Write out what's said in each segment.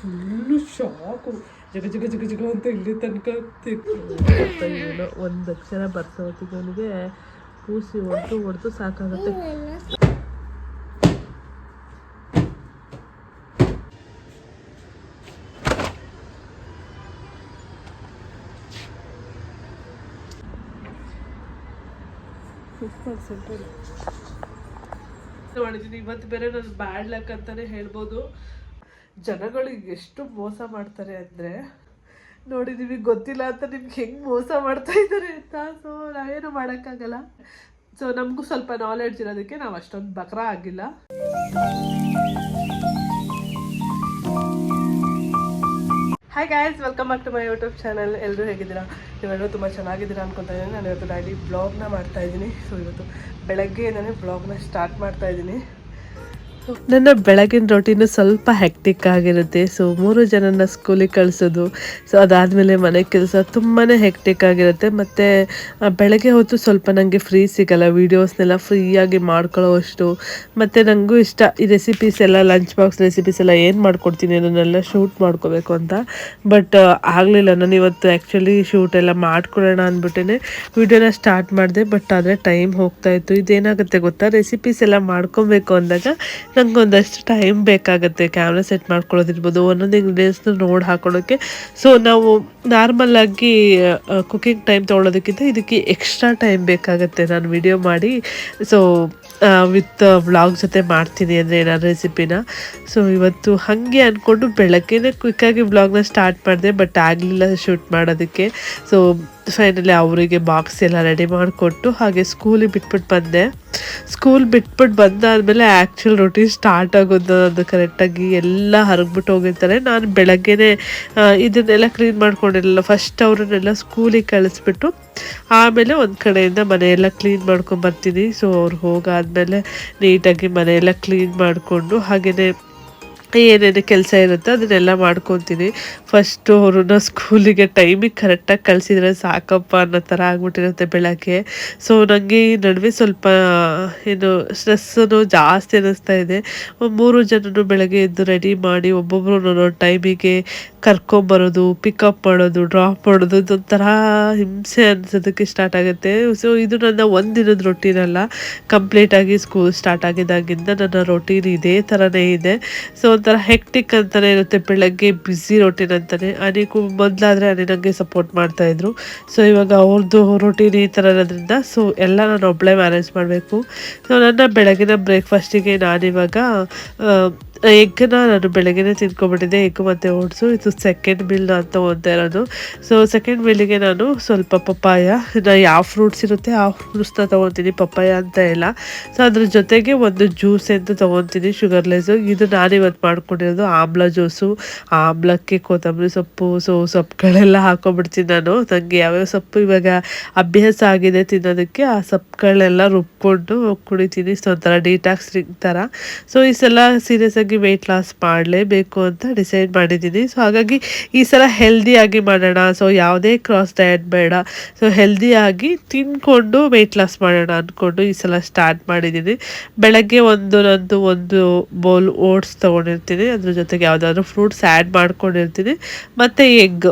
Full shock. ಜಗ ಜಗ ಜಗ ಜಗ ಅಂತ ಇಲ್ಲಿ ತನಕ ಏನೋ ಒಂದು ಅಕ್ಷರ ಬರ್ಸೋತಿಗೆ ಅವನಿಗೆ ಪೂಸಿ ಹೊಡೆದು ಹೊಡೆದು ಸಾಕಾಗುತ್ತೆ. ಮಾಡಿದ್ದೀನಿ ಇವತ್ತು ಬೇರೆ ನಾನು ಬ್ಯಾಡ್ ಲಕ್ ಅಂತಾನೆ ಹೇಳ್ಬೋದು. ಜನಗಳಿಗೆ ಎಷ್ಟು ಮೋಸ ಮಾಡ್ತಾರೆ ಅಂದರೆ ನೋಡಿ ನಿಮಗೆ ಗೊತ್ತಿಲ್ಲ ಅಂತ ನಿಮ್ಗೆ ಹೆಂಗೆ ಮೋಸ ಮಾಡ್ತಾ ಇದ್ದಾರೆ ಅಂತ. ಸೊ ನಾವೇನು ಮಾಡೋಕ್ಕಾಗಲ್ಲ. ಸೊ ನಮಗೂ ಸ್ವಲ್ಪ ನಾಲೆಡ್ಜ್ ಇರೋದಕ್ಕೆ ನಾವು ಅಷ್ಟೊಂದು ಬಕರ ಆಗಿಲ್ಲ. Hi guys welcome back to my YouTube channel ಎಲ್ಲರೂ ಹೇಗಿದ್ದೀರಾ? ನೀವೆಲ್ಲರೂ ತುಂಬ ಚೆನ್ನಾಗಿದ್ದೀರಾ ಅನ್ಕೊತಾ ಇದ್ದೀನಿ. ನಾನು ಇವತ್ತು ಡೈಲಿ ಬ್ಲಾಗ್ನ ಮಾಡ್ತಾ ಇದ್ದೀನಿ. ಸೊ ಇವತ್ತು ಬೆಳಗ್ಗೆ ನಾನು ಬ್ಲಾಗ್ನ ಸ್ಟಾರ್ಟ್ ಮಾಡ್ತಾ ಇದ್ದೀನಿ. ನನ್ನ ಬೆಳಗಿನ ರೊಟೀನು ಸ್ವಲ್ಪ ಹೆಕ್ಟಿಕ್ ಆಗಿರುತ್ತೆ. ಸೊ ಮೂರು ಜನನ ಸ್ಕೂಲಿಗೆ ಕಳಿಸೋದು ಸೊ ಅದಾದಮೇಲೆ ಮನೆ ಕೆಲಸ ತುಂಬಾ ಹೆಕ್ಟಿಕ್ ಆಗಿರುತ್ತೆ. ಮತ್ತು ಬೆಳಗ್ಗೆ ಹೊತ್ತು ಸ್ವಲ್ಪ ನನಗೆ ಫ್ರೀ ಸಿಗಲ್ಲ ವೀಡಿಯೋಸ್ನೆಲ್ಲ ಫ್ರೀಯಾಗಿ ಮಾಡ್ಕೊಳ್ಳೋವಷ್ಟು ಮತ್ತು ನನಗೂ ಇಷ್ಟ, ಈ ರೆಸಿಪೀಸ್ ಎಲ್ಲ ಲಂಚ್ ಬಾಕ್ಸ್ ರೆಸಿಪೀಸ್ ಎಲ್ಲ ಏನು ಮಾಡ್ಕೊಡ್ತೀನಿ ಅದನ್ನೆಲ್ಲ ಶೂಟ್ ಮಾಡ್ಕೋಬೇಕು ಅಂತ. ಬಟ್ ಆಗಲಿಲ್ಲ. ನಾನು ಇವತ್ತು ಆ್ಯಕ್ಚುಲಿ ಶೂಟ್ ಎಲ್ಲ ಮಾಡ್ಕೊಳ್ಳೋಣ ಅಂದ್ಬಿಟ್ಟೇ ವಿಡಿಯೋನ ಸ್ಟಾರ್ಟ್ ಮಾಡಿದೆ ಬಟ್ ಆದರೆ ಟೈಮ್ ಹೋಗ್ತಾ ಇತ್ತು. ಇದೇನಾಗುತ್ತೆ ಗೊತ್ತಾ? ರೆಸಿಪೀಸ್ ಎಲ್ಲ ಮಾಡ್ಕೊಬೇಕು ಅಂದಾಗ ನಂಗೆ ಒಂದಷ್ಟು ಟೈಮ್ ಬೇಕಾಗುತ್ತೆ ಕ್ಯಾಮ್ರಾ ಸೆಟ್ ಮಾಡ್ಕೊಳ್ಳೋದಿರ್ಬೋದು. ಒಂದೊಂದು ಇಂಗ್ರೀಡಿಯೆಂಟ್ಸ್ನ ನೋಡಿ ಹಾಕೊಳ್ಳೋಕ್ಕೆ ಸೊ ನಾವು ನಾರ್ಮಲ್ ಆಗಿ ಕುಕಿಂಗ್ ಟೈಮ್ ತೊಗೊಳೋದಕ್ಕಿಂತ ಇದಕ್ಕೆ ಎಕ್ಸ್ಟ್ರಾ ಟೈಮ್ ಬೇಕಾಗುತ್ತೆ. ನಾನು ವಿಡಿಯೋ ಮಾಡಿ ಸೊ ವಿತ್ ವ್ಲಾಗ್ ಜೊತೆ ಮಾಡ್ತೀನಿ ಅಂದರೆ ಏನಾದ್ರು ರೆಸಿಪಿನ ಸೊ ಇವತ್ತು ಹಾಗೆ ಅಂದ್ಕೊಂಡು ಬೆಳಗ್ಗೆನೇ ಕ್ವಿಕ್ಕಾಗಿ ವ್ಲಾಗ್ನ ಸ್ಟಾರ್ಟ್ ಮಾಡಿದೆ ಬಟ್ ಆಗಲಿಲ್ಲ ಶೂಟ್ ಮಾಡೋದಕ್ಕೆ. ಸೊ ಫೈನಲಿ ಅವರಿಗೆ ಬಾಕ್ಸ್ ಎಲ್ಲ ರೆಡಿ ಮಾಡಿಕೊಟ್ಟು ಹಾಗೆ ಸ್ಕೂಲಿಗೆ ಬಿಟ್ಬಿಟ್ಟು ಬಂದೆ. ಸ್ಕೂಲ್ ಬಿಟ್ಬಿಟ್ಟು ಬಂದಾದಮೇಲೆ ಆ್ಯಕ್ಚುಲ್ ರೊಟೀನ್ ಸ್ಟಾರ್ಟ್ ಆಗೋದು ಅದು ಕರೆಕ್ಟಾಗಿ ಎಲ್ಲ ಹರಗ್ಬಿಟ್ಟು ಹೋಗಿರ್ತಾರೆ. ನಾನು ಬೆಳಗ್ಗೆನೇ ಇದನ್ನೆಲ್ಲ ಕ್ಲೀನ್ ಮಾಡ್ಕೊಂಡಿರಲಿಲ್ಲ. ಫಸ್ಟ್ ಅವ್ರನ್ನೆಲ್ಲ ಸ್ಕೂಲಿಗೆ ಕಳಿಸ್ಬಿಟ್ಟು ಆಮೇಲೆ ಒಂದು ಕಡೆಯಿಂದ ಮನೆಯೆಲ್ಲ ಕ್ಲೀನ್ ಮಾಡ್ಕೊಂಡು ಬರ್ತೀನಿ. ಸೊ ಅವ್ರು ಹೋಗಾದಮೇಲೆ ನೀಟಾಗಿ ಮನೆಯೆಲ್ಲ ಕ್ಲೀನ್ ಮಾಡಿಕೊಂಡು ಹಾಗೆಯೇ ಏನೇನು ಕೆಲಸ ಇರುತ್ತೋ ಅದನ್ನೆಲ್ಲ ಮಾಡ್ಕೊತೀನಿ. ಫಸ್ಟು ಅವ್ರನ್ನ ಸ್ಕೂಲಿಗೆ ಟೈಮಿಗೆ ಕರೆಕ್ಟಾಗಿ ಕಳಿಸಿದ್ರೆ ಸಾಕಪ್ಪ ಅನ್ನೋ ಥರ ಆಗ್ಬಿಟ್ಟಿರುತ್ತೆ ಬೆಳಗ್ಗೆ. ಸೊ ನನಗೆ ಈ ನಡುವೆ ಸ್ವಲ್ಪ, ಏನು ಸ್ಟ್ರೆಸ್ಸನ್ನು ಜಾಸ್ತಿ ಅನ್ನಿಸ್ತಾ ಇದೆ. ಮೂರು ಜನರು ಬೆಳಗ್ಗೆ ಎದ್ದು ರೆಡಿ ಮಾಡಿ ಒಬ್ಬೊಬ್ಬರು ಟೈಮಿಗೆ ಕರ್ಕೊಂಬರೋದು ಪಿಕಪ್ ಮಾಡೋದು ಡ್ರಾಪ್ ಮಾಡೋದು, ಇದೊಂಥರ ಹಿಂಸೆ ಅನ್ಸೋದಕ್ಕೆ ಸ್ಟಾರ್ಟ್ ಆಗುತ್ತೆ. ಸೊ ಇದು ನನ್ನ ಒಂದಿನದ ರೊಟೀನ್ ಅಲ್ಲ. ಕಂಪ್ಲೀಟಾಗಿ ಸ್ಕೂಲ್ ಸ್ಟಾರ್ಟ್ ಆಗಿದ್ದಾಗಿಂದ ನನ್ನ ರೊಟೀನ್ ಇದೇ ಥರನೇ ಇದೆ. ಸೊ ಒಂಥರ ಹೆಕ್ಟಿಕ್ ಅಂತಲೇ ಇರುತ್ತೆ. ಬೆಳಗ್ಗೆ ಬ್ಯುಸಿ ರೊಟೀನ್ ಅಂತಲೇ ಅನಿಗೂ ಮೊದಲಾದರೆ ಅನಿ ನನಗೆ ಸಪೋರ್ಟ್ ಮಾಡ್ತಾಯಿದ್ರು ಸೊ ಇವಾಗ ಅವ್ರದ್ದು ರೊಟೀನ್ ಈ ಥರ ಇರೋದ್ರಿಂದ ಸೊ ಎಲ್ಲ ನಾನು ಒಬ್ಬಳೇ ಮ್ಯಾನೇಜ್ ಮಾಡಬೇಕು. ಸೊ ನನ್ನ ಬೆಳಗಿನ ಬ್ರೇಕ್ಫಾಸ್ಟಿಗೆ ನಾನಿವಾಗ ಎಗ್ಗನ್ನ ನಾನು ಬೆಳಗ್ಗೆನೇ ತಿನ್ಕೊಂಡ್ಬಿಟ್ಟಿದ್ದೆ ಎಗ್ ಮತ್ತು ಓಟ್ಸು. ಇದು ಸೆಕೆಂಡ್ ಮಿಲ್ ಅಂತ ಓದ್ತಾ ಇರೋದು ಸೊ ಸೆಕೆಂಡ್ ಮೀಲಿಗೆ ನಾನು ಸ್ವಲ್ಪ ಪಪ್ಪಾಯ. ನಾ ಯಾವ ಫ್ರೂಟ್ಸ್ ಇರುತ್ತೆ ಆ ಫ್ರೂಟ್ಸ್ನ ತೊಗೊತೀನಿ. ಪಪ್ಪಾಯ ಅಂತ ಇಲ್ಲ. ಸೊ ಅದ್ರ ಜೊತೆಗೆ ಒಂದು ಜ್ಯೂಸ್ ಅಂತ ತೊಗೊತೀನಿ. ಶುಗರ್ಲೆಸ್ಸು ಇದು ನಾನು ಇವತ್ತು ಮಾಡ್ಕೊಂಡಿರೋದು ಆಮ್ಲ ಜ್ಯೂಸು ಆಮ್ಲಕ್ಕೆ ಕೊತ್ತಂಬರಿ ಸೊಪ್ಪು, ಸೊ ಸೊಪ್ಪುಗಳೆಲ್ಲ ಹಾಕೊಂಡ್ಬಿಡ್ತೀನಿ ನಾನು. ನನಗೆ ಯಾವ್ಯಾವ ಸೊಪ್ಪು ಇವಾಗ ಅಭ್ಯಾಸ ಆಗಿದೆ ತಿನ್ನೋದಕ್ಕೆ, ಆ ಸೊಪ್ಪುಗಳೆಲ್ಲ ರುಬ್ಕೊಂಡು ಕುಡಿತೀನಿ. ಸೊ ಒಂಥರ ಡೀಟಾಕ್ಸ್ ಥರ. ಸೊ ಈ ಸಲ ಸೀರಿಯಸ್ ಆಗಿ ವೆಯ್ಟ್ ಲಾಸ್ ಮಾಡಲೇಬೇಕು ಅಂತ ಡಿಸೈಡ್ ಮಾಡಿದ್ದೀನಿ. ಸೊ ಹಾಗಾಗಿ ಈ ಸಲ ಹೆಲ್ದಿಯಾಗಿ ಮಾಡೋಣ. ಸೊ ಯಾವುದೇ ಕ್ರಾಸ್ ಡಯಟ್ ಬೇಡ. ಸೊ ಹೆಲ್ದಿಯಾಗಿ ತಿನ್ಕೊಂಡು ವೆಯ್ಟ್ ಲಾಸ್ ಮಾಡೋಣ ಅಂದ್ಕೊಂಡು ಈ ಸಲ ಸ್ಟಾರ್ಟ್ ಮಾಡಿದ್ದೀನಿ. ಬೆಳಗ್ಗೆ ಒಂದು ನಂದು ಒಂದು ಬೌಲ್ ಓಟ್ಸ್ ತೊಗೊಂಡಿರ್ತೀನಿ. ಅದ್ರ ಜೊತೆಗೆ ಯಾವುದಾದ್ರೂ ಫ್ರೂಟ್ಸ್ ಆ್ಯಡ್ ಮಾಡ್ಕೊಂಡಿರ್ತೀನಿ. ಮತ್ತು ಎಗ್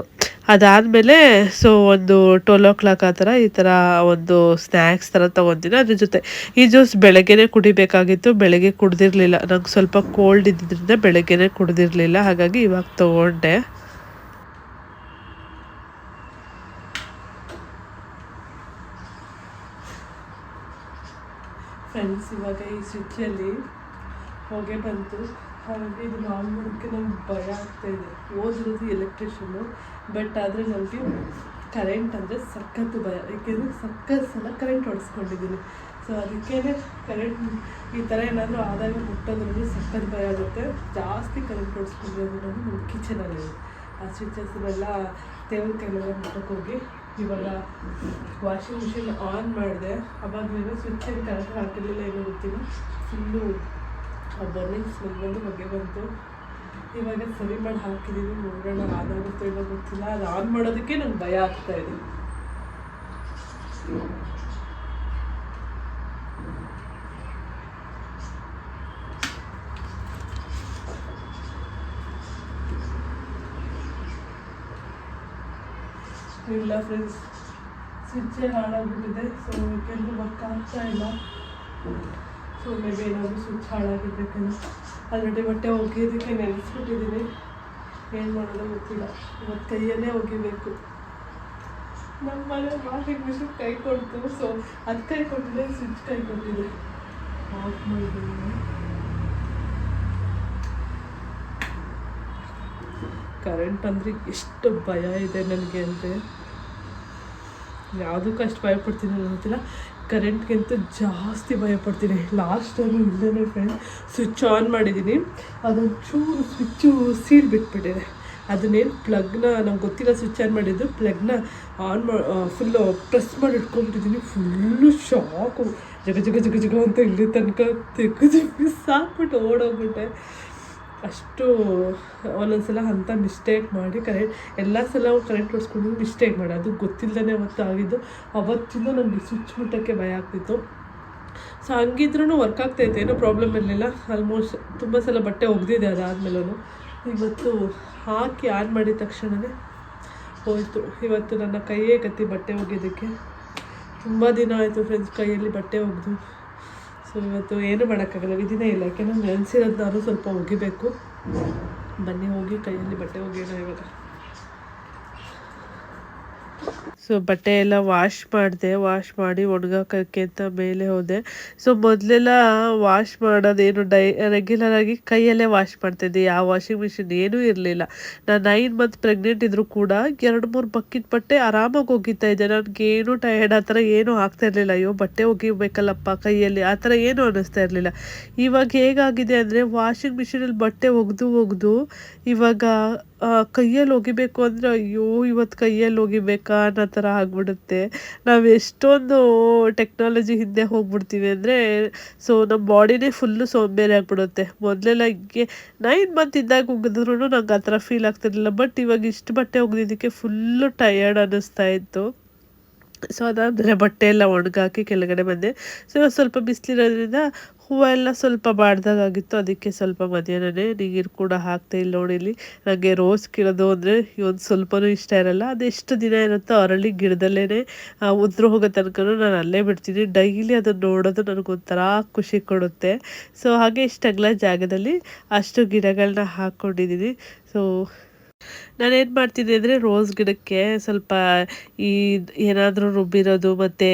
ಅದಾದಮೇಲೆ ಸೊ ಒಂದು ಟ್ವೆಲ್ ಓ ಕ್ಲಾಕ್ ಆ ಥರ ಈ ಥರ ಒಂದು ಸ್ನ್ಯಾಕ್ಸ್ ಥರ ತೊಗೊತೀನಿ ಅದ್ರ ಜೊತೆ ಈ ಜ್ಯೂಸ್ ಬೆಳಗ್ಗೆನೇ ಕುಡಿಬೇಕಾಗಿತ್ತು. ಬೆಳಗ್ಗೆ ಕುಡ್ದಿರಲಿಲ್ಲ. ನಂಗೆ ಸ್ವಲ್ಪ ಕೋಲ್ಡ್ ಇದ್ದಿದ್ದರಿಂದ ಬೆಳಗ್ಗೆನೇ ಕುಡ್ದಿರಲಿಲ್ಲ. ಹಾಗಾಗಿ ಇವಾಗ ತೊಗೊಂಡೆ. ಫ್ರೆಂಡ್ಸ್ ಇವಾಗ ಈ ಸ್ವಿಚ್ಚಲ್ಲಿ ಹೋಗೇ ಬಂತು. ಹಾಗಾಗಿ ಇದನ್ನ ಆನ್ ಮಾಡೋಕ್ಕೆ ನಂಗೆ ಭಯ ಆಗ್ತಾ ಇದೆ. ಓದಿರೋದು ಎಲೆಕ್ಟ್ರಿಷಿಯನ್ನು ಬಟ್ ಆದರೆ ನನಗೆ ಕರೆಂಟ್ ಅಂದರೆ ಸಖತ್ತು ಭಯ. ಏಕೆಂದರೆ ಸಖತ್ ಸಲ ಕರೆಂಟ್ ಹೊಡೆಸ್ಕೊಂಡಿದ್ದೀನಿ ಸೊ ಅದಕ್ಕೇ ಕರೆಂಟ್ ಈ ಥರ ಏನಾದರೂ ಆದಾಗ ಮುಟ್ಟೋದ್ರಲ್ಲಿ ಸಖತ್ ಭಯ ಆಗುತ್ತೆ. ಜಾಸ್ತಿ ಕರೆಂಟ್ ಹೊಡೆಸ್ಕೊಂಡಿರೋದು ನಾನು ನಮ್ಮ ಕಿಚನಲ್ಲಿ ಆ ಸ್ವಿಚಸ್ನೆಲ್ಲ ದೇವ್ರ ಕೈಲೆಲ್ಲ ಮುಟ್ಟಕ್ಕೆ ಹೋಗಿ ಇವಾಗ ವಾಷಿಂಗ್ ಮಿಷಿನ್ ಆನ್ ಮಾಡಿದೆ. ಅವಾಗಲೇನೋ ಸ್ವಿಚ್ ಏನು ಕರೆಕ್ಟ್ ಹಾಕಿರಲಿಲ್ಲ ಏನೋ ಗೊತ್ತಿಲ್ಲ. ಫುಲ್ಲು ಬರ್ನಿಂಗ್ ಸ್ಮೆಲ್ ಬಂದು ಹೊಗೆ ಬಂತು. ಇವಾಗ ಸರಿ ಮಾಡಿ ಹಾಕಿದ್ದೀವಿ ನೋಡೋಣ ಆದಾಗುತ್ತೋ ಇಲ್ಲ ಗೊತ್ತಿಲ್ಲ. ಅದು ಆನ್ ಮಾಡೋದಕ್ಕೆ ನಂಗೆ ಭಯ ಆಗ್ತಾ ಇದೆ. ಇಲ್ಲ ಫ್ರೆಂಡ್ಸ್ ಸ್ವಿಚ್ಚೇ ಹಾಳಾಗ್ಬಿಟ್ಟಿದೆ ಸೊ ಕೆಲವು ವರ್ಕ್ ಆಗ್ತಾ ಇಲ್ಲ. ಸೊ ಮೇ ಬಿ ಏನಾದರೂ ಸ್ವಿಚ್ ಹಾಳಾಗಿರ್ಬೇಕೇನೋ. ಆಲ್ರೆಡಿ ಬಟ್ಟೆ ಒಗೆಯೋದಕ್ಕೆ ನೆನೆಸ್ಬಿಟ್ಟಿದ್ದೀನಿ ಏನು ಮಾಡೋದು ಗೊತ್ತಿಲ್ಲ. ಇವತ್ತು ಕೈಯಲ್ಲೇ ಒಗಿಬೇಕು. ನಮ್ಮ ಮನೆ ವಾಷಿಂಗ್ ಮಿಷಿನ್ ಕೈ ಕೊಡ್ತು. ಸೊ ಅದು ಕೈ ಕೊಟ್ಟಿದೆ, ಸ್ವಿಚ್ ಕೈ ಕೊಟ್ಟಿದೆ. ಆಫ್ ಮಾಡಿದ್ದೀನಿ ಕರೆಂಟ್ ಅಂದರೆ ಎಷ್ಟು ಭಯ ಇದೆ ನನಗೆ ಅಂದರೆ. ಯಾವುದಕ್ಕೂ ಅಷ್ಟು ಭಯ ಪಡ್ತೀನಿ ಗೊತ್ತಿಲ್ಲ. ಕರೆಂಟ್ಗಿಂತ ಜಾಸ್ತಿ ಭಯ ಪಡ್ತೀನಿ ಲಾಸ್ಟ್ ಟೈಮ್ ಇಲ್ಲದೇ ಫ್ರೆಂಡ್ ಸ್ವಿಚ್ ಆನ್ ಮಾಡಿದ್ದೀನಿ ಅದೊಂಚೂರು ಸ್ವಿಚ್ಚು ಸೀಲ್ ಬಿಟ್ಬಿಟ್ಟಿದೆ. ಅದನ್ನೇನು ಪ್ಲಗ್ನ ನಂಗೆ ಗೊತ್ತಿಲ್ಲ ಸ್ವಿಚ್ ಆನ್ ಮಾಡಿದ್ದು. ಪ್ಲಗ್ನ ಆನ್ ಮಾ ಫುಲ್ಲು ಪ್ರೆಸ್ ಮಾಡಿ ಇಟ್ಕೊಂಡ್ಬಿಟ್ಟಿದ್ದೀನಿ ಫುಲ್ಲು ಶಾಕು ಜಗ ಜಗ ಜಗ ಜಗ ಅಂತ ಇಲ್ಲಿ ತನಕ ತೆಗೆದು ಸಾಕ್ಬಿಟ್ಟು ಓಡೋಗ್ಬಿಟ್ಟೆ. ಅಷ್ಟು ಒಂದೊಂದ್ಸಲ ಅಂಥ ಮಿಸ್ಟೇಕ್ ಮಾಡಿ ಕರೆಂಟ್ ಎಲ್ಲ ಸಲ ಕರೆಂಟ್ ಓಡಿಸ್ಕೊಂಡು ಮಿಸ್ಟೇಕ್ ಮಾಡಿ. ಅದು ಗೊತ್ತಿಲ್ಲದೇ ಅವತ್ತು ಆಗಿದ್ದು ಅವತ್ತಿಂದ ನನಗೆ ಸ್ವಿಚ್ ಮುಟ್ಟೋಕ್ಕೆ ಭಯ ಆಗ್ತಿತ್ತು. ಸೊ ಹಂಗಿದ್ರೂ ವರ್ಕ್ ಆಗ್ತಾಯಿತ್ತು ಏನೂ ಪ್ರಾಬ್ಲಮ್ ಇರಲಿಲ್ಲ. ಆಲ್ಮೋಸ್ಟ್ ತುಂಬ ಸಲ ಬಟ್ಟೆ ಒಗೆದಿದೆ ಅದಾದಮೇಲೂ ಇವತ್ತು ಹಾಕಿ ಆನ್ ಮಾಡಿದ ತಕ್ಷಣವೇ ಹೋಯಿತು. ಇವತ್ತು ನನ್ನ ಕೈಯೇ ಗತಿ ಬಟ್ಟೆ ಒಗೆಯೋದಕ್ಕೆ. ತುಂಬ ದಿನ ಆಯಿತು ಫ್ರೆಂಡ್ಸ್ ಕೈಯಲ್ಲಿ ಬಟ್ಟೆ ಒಗೆದು. ಸೊ ಇವತ್ತು ಏನು ಮಾಡೋಕ್ಕಾಗಲ್ಲ, ವಿಧಿನೇ ಇಲ್ಲ. ಯಾಕೆಂದ್ರೆ ನೆನೆಸಿರೋದಾದ್ರೂ ಸ್ವಲ್ಪ ಒಗಿಬೇಕು. ಬನ್ನಿ ಹೋಗಿ, ಕೈಯಲ್ಲಿ ಬಟ್ಟೆ ಒಗೆಯೋಣ ಇವಾಗ. ಸೊ ಬಟ್ಟೆ ಎಲ್ಲ ವಾಶ್ ಮಾಡಿದೆ ವಾಶ್ ಮಾಡಿ ಒಣಗಾಕಕ್ಕೆ ಅಂತ ಮೇಲೆ ಹೋದೆ. ಸೊ ಮೊದಲೆಲ್ಲ ವಾಶ್ ಮಾಡೋದೇನು ಡೈ ರೆಗ್ಯುಲರ್ ಆಗಿ ಕೈಯಲ್ಲೇ ವಾಶ್ ಮಾಡ್ತಿದ್ದೆ. ಯಾವ ವಾಷಿಂಗ್ ಮಿಷಿನ್ ಏನೂ ಇರಲಿಲ್ಲ. ನಾನು ನೈನ್ ಮಂತ್ ಪ್ರೆಗ್ನೆಂಟ್ ಇದ್ದರೂ ಕೂಡ ಎರಡು ಮೂರು ಬಕೆಟ್ ಬಟ್ಟೆ ಆರಾಮಾಗಿ ಒಗಿತಾ ಇದ್ದೆ. ನನಗೆ ಏನು ಟಯರ್ಡ್ ಆ ಥರ ಏನೂ ಆಗ್ತಾ ಇರಲಿಲ್ಲ. ಅಯ್ಯೋ, ಬಟ್ಟೆ ಒಗಿಬೇಕಲ್ಲಪ್ಪ ಕೈಯಲ್ಲಿ. ಆ ಥರ ಏನೂ ಅನ್ನಿಸ್ತಾ ಇರಲಿಲ್ಲ. ಇವಾಗ ಹೇಗಾಗಿದೆ ಅಂದರೆ ವಾಷಿಂಗ್ ಮಿಷಿನಲ್ಲಿ ಬಟ್ಟೆ ಒಗೆದು ಒಗೆದು ಇವಾಗ ಕೈಯಲ್ಲಿ ಒಗಿಬೇಕು ಅಂದರೆ ಅಯ್ಯೋ ಇವತ್ತು ಕೈಯಲ್ಲಿ ಒಗಿಬೇಕಾ? ಅನ್ನೋ ಆಗ್ಬಿಡುತ್ತೆ. ನಾವು ಎಷ್ಟೊಂದು ಟೆಕ್ನಾಲಜಿ ಹಿಂದೆ ಹೋಗ್ಬಿಡ್ತೀವಿ ಅಂದರೆ ಸೊ ನಮ್ಮ ಬಾಡಿನೇ ಫುಲ್ಲು ಸೋಂಬೇರಿ ಆಗ್ಬಿಡುತ್ತೆ. ಮೊದಲೆಲ್ಲ ಹಿಂಗೆ ನೈನ್ ಮಂತ್ ಇದ್ದಾಗ ಒಗೆದ್ರೂ ನಂಗೆ ಆ ಥರ ಫೀಲ್ ಆಗ್ತಿರಲಿಲ್ಲ ಬಟ್ ಇವಾಗ ಇಷ್ಟು ಬಟ್ಟೆ ಒಗೆದಿದ್ದಕ್ಕೆ ಫುಲ್ಲು ಟಯರ್ಡ್ ಅನ್ನಿಸ್ತಾ ಇತ್ತು. ಸೊ ಅದಾದಮೇಲೆ ಬಟ್ಟೆ ಎಲ್ಲ ಒಣಗಾಕಿ ಕೆಳಗಡೆ ಬಂದೆ. ಸೊ ಸ್ವಲ್ಪ ಬಿಸಿಲಿರೋದ್ರಿಂದ ಹೂವು ಎಲ್ಲ ಸ್ವಲ್ಪ ಬಾಡ್ದಾಗಿತ್ತು ಅದಕ್ಕೆ ಸ್ವಲ್ಪ ಮಧ್ಯಾಹ್ನನೇ ನೀರು ಕೂಡ ಹಾಕ್ತಾ ಇಲ್ಲ ನೋಡಿ ಇಲ್ಲಿ. ನನಗೆ ರೋಸ್ ಕೀಳೋದು ಅಂದರೆ ಇವೊಂದು ಸ್ವಲ್ಪನೂ ಇಷ್ಟ ಇರಲ್ಲ. ಅದೆಷ್ಟು ದಿನ ಇರುತ್ತೋ ಅರಳಿ ಗಿಡದಲ್ಲೇ ಉದ್ರು ಹೋಗೋ ತನಕ ನಾನು ಅಲ್ಲೇ ಬಿಡ್ತೀನಿ. ಡೈಲಿ ಅದನ್ನು ನೋಡೋದು ನನಗೊಂಥರ ಖುಷಿ ಕೊಡುತ್ತೆ. ಸೊ ಹಾಗೆ ಇಷ್ಟಗ್ಲ ಜಾಗದಲ್ಲಿ ಅಷ್ಟು ಗಿಡಗಳನ್ನ ಹಾಕ್ಕೊಂಡಿದ್ದೀನಿ ಸೊ ನಾನೇನು ಮಾಡ್ತೀನಿ ಅಂದರೆ ರೋಸ್ ಗಿಡಕ್ಕೆ ಸ್ವಲ್ಪ ಈ ಏನಾದರೂ ರುಬ್ಬಿರೋದು ಮತ್ತು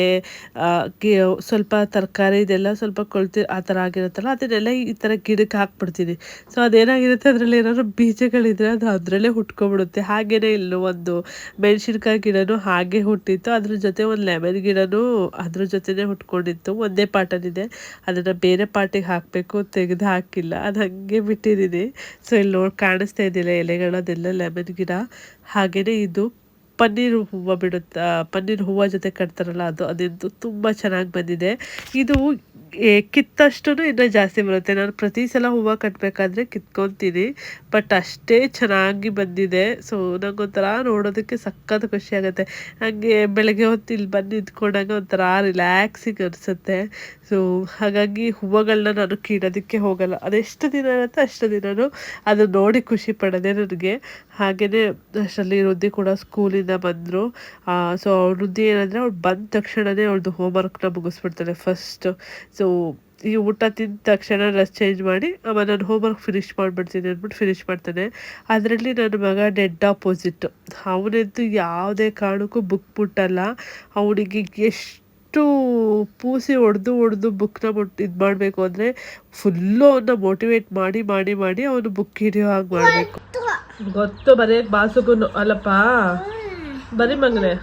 ಸ್ವಲ್ಪ ತರಕಾರಿ ಇದೆಲ್ಲ ಸ್ವಲ್ಪ ಕೊಳ್ತಿ, ಆ ಥರ ಆಗಿರುತ್ತಲ್ಲ, ಅದನ್ನೆಲ್ಲ ಈ ಥರ ಗಿಡಕ್ಕೆ ಹಾಕ್ಬಿಡ್ತೀನಿ. ಸೊ ಅದೇನಾಗಿರುತ್ತೆ ಅದರಲ್ಲಿ ಏನಾದರೂ ಬೀಜಗಳಿದ್ರೆ ಅದು ಅದರಲ್ಲೇ ಹುಟ್ಕೊಬಿಡುತ್ತೆ. ಹಾಗೆಯೇ ಇಲ್ಲೂ ಒಂದು ಮೆಣಸಿನ್ಕಾಯಿ ಗಿಡನೂ ಹಾಗೆ ಹುಟ್ಟಿತ್ತು. ಅದ್ರ ಜೊತೆ ಒಂದು ಲೆಮನ್ ಗಿಡನೂ ಅದ್ರ ಜೊತೆನೇ ಹುಟ್ಕೊಂಡಿತ್ತು. ಒಂದೇ ಪಾಟನಿದೆ ಅದನ್ನು ಬೇರೆ ಪಾಟಿಗೆ ಹಾಕಬೇಕು, ತೆಗೆದು ಹಾಕಿಲ್ಲ. ಅದು ಹಾಗೆ ಬಿಟ್ಟಿದ್ದೀನಿ ಸೊ ಇಲ್ಲಿ ನೋಡಿ ಕಾಣಿಸ್ತಾ ಇದ್ದಿಲ್ಲ ಎಲೆಗಳು, ಅದೆಲ್ಲ ಲೆಮನ್ ಗಿಡ ಹಾಗೆಯೇ ಇದು ಪನ್ನೀರ್ ಹೂವು ಬಿಡುತ್ತಾ, ಪನ್ನೀರ್ ಹೂವು ಜೊತೆ ಕಟ್ತಾರಲ್ಲ ಅದು, ಅದಂತೂ ತುಂಬ ಚೆನ್ನಾಗಿ ಬಂದಿದೆ. ಇದು ಕಿತ್ತಷ್ಟು ಇನ್ನೂ ಜಾಸ್ತಿ ಬರುತ್ತೆ. ನಾನು ಪ್ರತಿ ಸಲ ಹೂವು ಕಟ್ಟಬೇಕಾದ್ರೆ ಕಿತ್ಕೊತೀನಿ, ಬಟ್ ಅಷ್ಟೇ ಚೆನ್ನಾಗಿ ಬಂದಿದೆ. ಸೊ, ನಂಗೊಂಥರ ನೋಡೋದಕ್ಕೆ ಸಖತ್ ಖುಷಿ ಆಗುತ್ತೆ. ಹಾಗೆ ಬೆಳಗ್ಗೆ ಹೊತ್ತು ಇಲ್ಲಿ ಬಂದು ನಿಂತ್ಕೊಂಡಾಗ ಒಂಥರ ರಿಲ್ಯಾಕ್ಸಿಂಗ್ ಅನಿಸುತ್ತೆ. ಸೊ, ಹಾಗಾಗಿ ಹೂವುಗಳನ್ನ ನಾನು ಕೀಳೋದಕ್ಕೆ ಹೋಗಲ್ಲ. ಅದೆಷ್ಟು ದಿನ ಇರುತ್ತೆ ಅಷ್ಟು ದಿನವೂ ಅದು ನೋಡಿ ಖುಷಿ ಪಡೋದೆ ನನಗೆ. ಹಾಗೆಯೇ ಅಷ್ಟರಲ್ಲಿ ವೃದ್ಧಿ ಕೂಡ ಸ್ಕೂಲಿಂದ ಬಂದರು. ಸೊ ಅವ್ರ ವೃದ್ಧಿ ಏನಂದರೆ ಅವ್ಳು ಬಂದ ತಕ್ಷಣವೇ ಅವ್ಳದ್ದು ಹೋಮ್ವರ್ಕ್ನ ಮುಗಿಸ್ಬಿಡ್ತಾರೆ ಫಸ್ಟು ಸೊ ಈ ಊಟ ತಿಂದ ತಕ್ಷಣ ಡ್ರೆಸ್ ಚೇಂಜ್ ಮಾಡಿ ಆಮೇಲೆ ನಾನು ಹೋಮ್ವರ್ಕ್ ಫಿನಿಷ್ ಮಾಡಿಬಿಡ್ತೀನಿ ಅಂದ್ಬಿಟ್ಟು ಫಿನಿಷ್ ಮಾಡ್ತಾನೆ. ಅದರಲ್ಲಿ ನನ್ನ ಮಗ ಡೆಡ್ ಆಪೋಸಿಟ್ ಅವನಂತೂ ಯಾವುದೇ ಕಾರಣಕ್ಕೂ ಬುಕ್ ಮುಟ್ಟಲ್ಲ ಅವನಿಗೆ ಎಷ್ಟು ಪೂಸಿ ಹೊಡೆದು ಹೊಡೆದು ಬುಕ್ನ ಮುಟ್ ಇದು ಮಾಡಬೇಕು ಅಂದರೆ ಫುಲ್ಲು ಅವನ್ನ ಮೋಟಿವೇಟ್ ಮಾಡಿ ಮಾಡಿ ಮಾಡಿ ಅವನು ಬುಕ್ ಹಿಡಿಯೋ ಹಾಗೆ ಮಾಡಬೇಕು. ಗೊತ್ತು ಬರೇ ಬಾಸುಗೂ ಅಲ್ಲಪ್ಪ. ಬರೀ ಮಗನೇ.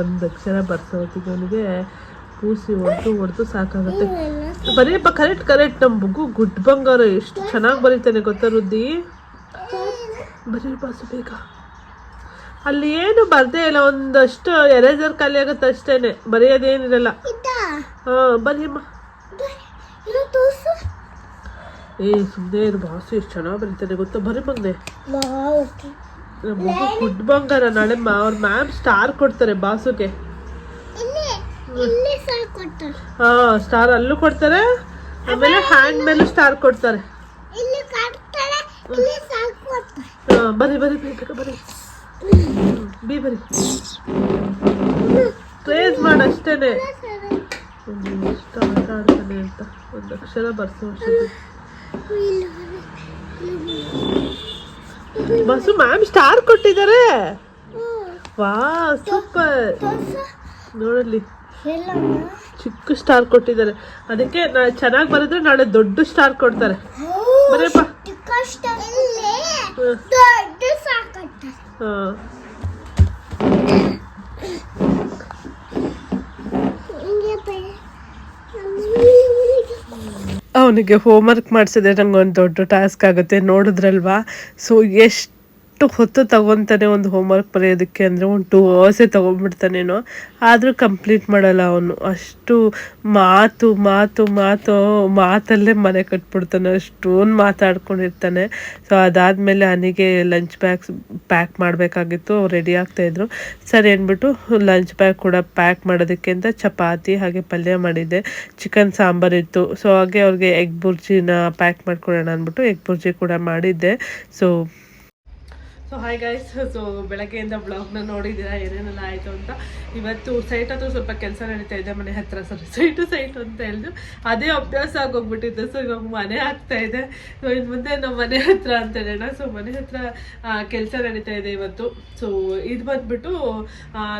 ಒಂದು ಅಕ್ಷರ ಬರ್ಸೋತಿಗೆ ಅವನಿಗೆ ಪೂಸಿ ಹೊಡೆದು ಹೊಡೆದು ಸಾಕಾಗುತ್ತೆ. ಬರೀಪ್ಪ ಕರೆಕ್ಟ್ ಕರೆಕ್ಟ್ ನಮ್ಮ ಬುಗು ಗುಡ್ ಬಂಗಾರ, ಎಷ್ಟು ಚೆನ್ನಾಗಿ ಬರೀತಾನೆ ಗೊತ್ತಾ ವೃದ್ಧಿ ಬರೀ ಬಾಸು ಬೇಗ. ಅಲ್ಲಿ ಏನು ಬರ್ದೇ ಇಲ್ಲ ಒಂದಷ್ಟು ಎರೇಸರ್ ಖಾಲಿ ಆಗುತ್ತೆ ಅಷ್ಟೇನೆ. ಬರೆಯೋದೇನಿರಲ್ಲ ಹಾ ಏ ಸುಮ್ಮನೆ ಇದು ಬಾಸು ಎಷ್ಟು ಚೆನ್ನಾಗಿ ಬರೀತಾನೆ ಗೊತ್ತಾ? ಬರಿ ಮಗನೆ. ಫುಡ್ ಮಗು ಗುಡ್ ಬಂಗಾರ ನಾಳೆ ಅವ್ರ ಮ್ಯಾಮ್ ಸ್ಟಾರ್ ಕೊಡ್ತಾರೆ ಬಾಸುಗೆ. ಹಾ ಸ್ಟಾರ್ ಅಲ್ಲೂ ಕೊಡ್ತಾರೆ ಆಮೇಲೆ ಹ್ಯಾಂಡ್ ಮೇಲೂ ಸ್ಟಾರ್ ಕೊಡ್ತಾರೆ. ಇಲ್ಲಿ ಬರೀ ಇಲ್ಲಿ ಸಾಕು ಕೊಡ್ತಾರೆ ಪ್ರೇಸ್ ಬರ್ರಿ ಬರ್ರಿ ಬೇಗ ಬರ್ರಿ ಬಿ ಬರ್ರಿ ಟ್ರೇಸ್ ಮಾಡು ಅಷ್ಟೇನೆ. ಒಂದು ಎಷ್ಟು ಆಟ ಆಡ್ತಾನೆ ಅಂತ. ಒಂದು ಅಕ್ಷರ ಬರ್ಸೋ. ಬಸ್ಸು ಮ್ಯಾಮ್ ಸ್ಟಾರ್ ಕೊಟ್ಟಿದ್ದಾರೆ. ವಾ ಸೂಪರ್ ನೋಡಲಿ ಚಿಕ್ಕ ಸ್ಟಾರ್ ಕೊಟ್ಟಿದ್ದಾರೆ. ಅದಕ್ಕೆ ನಾ ಚೆನ್ನಾಗಿ ಬರೆದ್ರೆ ನಾಳೆ ದೊಡ್ಡ ಸ್ಟಾರ್ ಕೊಡ್ತಾರೆ. ಬರೀಪ್ಪ ಅವನಿಗೆ ಹೋಮ್ವರ್ಕ್ ಮಾಡಿಸಿದ್ರೆ ನಂಗೆ ಒಂದು ದೊಡ್ಡ ಟಾಸ್ಕ್ ಆಗುತ್ತೆ ನೋಡಿದ್ರಲ್ವಾ? ಸೊ ಎಷ್ಟು ಹೊತ್ತು ತಗೊತಾನೆ ಒಂದು ಹೋಮ್ವರ್ಕ್ ಬರೆಯೋದಕ್ಕೆ ಅಂದರೆ ಒಂದು ಟೂ ಅವರ್ಸೇ ತೊಗೊಂಡ್ಬಿಡ್ತಾನೇನೋ ಆದರೂ ಕಂಪ್ಲೀಟ್ ಮಾಡಲ್ಲ ಅವನು. ಅಷ್ಟು ಮಾತು ಮಾತು ಮಾತು ಮಾತಲ್ಲೇ ಮನೆ ಕಟ್ಬಿಡ್ತಾನೆ. ಅಷ್ಟೊಂದು ಮಾತಾಡ್ಕೊಂಡಿರ್ತಾನೆ. ಸೊ ಅದಾದಮೇಲೆ ಅನಿಗೆ ಲಂಚ್ ಬ್ಯಾಗ್ಸ್ ಪ್ಯಾಕ್ ಮಾಡಬೇಕಾಗಿತ್ತು. ರೆಡಿ ಆಗ್ತಾಯಿದ್ರು ಸರಿ ಅಂದ್ಬಿಟ್ಟು ಲಂಚ್ ಬ್ಯಾಗ್ ಕೂಡ ಪ್ಯಾಕ್ ಮಾಡೋದಕ್ಕೆ ಅಂತ ಚಪಾತಿ ಹಾಗೆ ಪಲ್ಯ ಮಾಡಿದ್ದೆ. ಚಿಕನ್ ಸಾಂಬಾರಿತ್ತು ಸೊ ಹಾಗೆ ಅವ್ರಿಗೆ ಎಗ್ ಬುರ್ಜಿನ ಪ್ಯಾಕ್ ಮಾಡ್ಕೊಳ್ಳೋಣ ಅಂದ್ಬಿಟ್ಟು ಎಗ್ ಬುರ್ಜಿ ಕೂಡ ಮಾಡಿದ್ದೆ. So so hi guys so ಬೆಳಗ್ಗೆಯಿಂದ ಬ್ಲಾಗ್ನ ನೋಡಿದ್ದೀರಾ? ಏನೇನೆಲ್ಲ ಆಯಿತು ಅಂತ. ಇವತ್ತು ಸೈಟ್ ಹತ್ರ ಸ್ವಲ್ಪ ಕೆಲಸ ನಡೀತಾ ಇದೆ. ಮನೆ ಹತ್ರ ಸರಿ ಸೈಟು ಸೈಟು ಅಂತ ಹೇಳಿದ್ರು ಅದೇ ಅಭ್ಯಾಸ ಆಗೋಗ್ಬಿಟ್ಟಿತ್ತು. ಸೊ ಇವಾಗ ಮನೆ ಆಗ್ತಾ ಇದೆ. ಸೊ ಇನ್ನು ಮುಂದೆ ನಮ್ಮ ಮನೆ ಹತ್ರ ಅಂತ ಹೇಳೋಣ. ಸೊ ಮನೆ ಹತ್ರ ಕೆಲಸ ನಡೀತಾ ಇದೆ ಇವತ್ತು. ಸೊ ಇದು ಬಂದ್ಬಿಟ್ಟು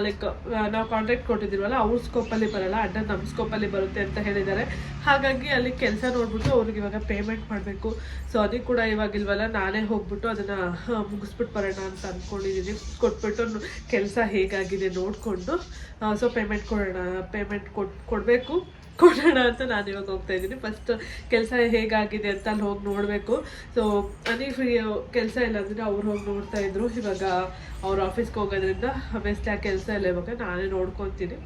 ಲೈಕ್ ನಾವು ಕಾಂಟ್ರಾಕ್ಟ್ ಕೊಟ್ಟಿದ್ದೀವಲ್ಲ, ಅವ್ರ ಸ್ಕೋಪಲ್ಲಿ ಬರಲ್ಲ ಅಡ್ಡ ನಮ್ಮ ಸ್ಕೋಪಲ್ಲಿ ಬರುತ್ತೆ ಅಂತ ಹೇಳಿದ್ದಾರೆ. ಹಾಗಾಗಿ ಅಲ್ಲಿ ಕೆಲಸ ನೋಡ್ಬಿಟ್ಟು ಅವ್ರಿಗೆ ಇವಾಗ ಪೇಮೆಂಟ್ ಮಾಡಬೇಕು. ಸೊ ಅದಕ್ಕೆ ಕೂಡ ಇವಾಗಿಲ್ವಲ್ಲ, ನಾನೇ ಹೋಗ್ಬಿಟ್ಟು ಅದನ್ನು ಮುಗಿಸ್ಬಿಟ್ಟು ಬರೋಣ ಅಂತ ಅಂದ್ಕೊಂಡಿದ್ದೀನಿ ಕೊಟ್ಬಿಟ್ಟು ಕೆಲಸ ಹೇಗಾಗಿದೆ ನೋಡಿಕೊಂಡು ಸೊ ಪೇಮೆಂಟ್ ಕೊಡೋಣ ಪೇಮೆಂಟ್ ಕೊಟ್ಟು ಕೊಡಬೇಕು. ಕೊಡೋಣ ಅಂತ ನಾನು ಇವಾಗ ಹೋಗ್ತಾ ಇದ್ದೀನಿ. ಫಸ್ಟ್ ಕೆಲಸ ಹೇಗಾಗಿದೆ ಅಂತ ಅಲ್ಲಿ ಹೋಗಿ ನೋಡಬೇಕು. ಸೊ ಅನಿ ಫ್ರೀ ಕೆಲಸ ಇಲ್ಲ ಅಂದರೆ ಅವ್ರು ಹೋಗಿ ನೋಡ್ತಾ ಇದ್ರು. ಇವಾಗ ಅವ್ರ ಆಫೀಸ್ಗೆ ಹೋಗೋದ್ರಿಂದ ಬೆಸ್ಟ್ ಆ ಕೆಲಸ ಇಲ್ಲ ಇವಾಗ. ನಾನೇ ನೋಡ್ಕೊತೀನಿ.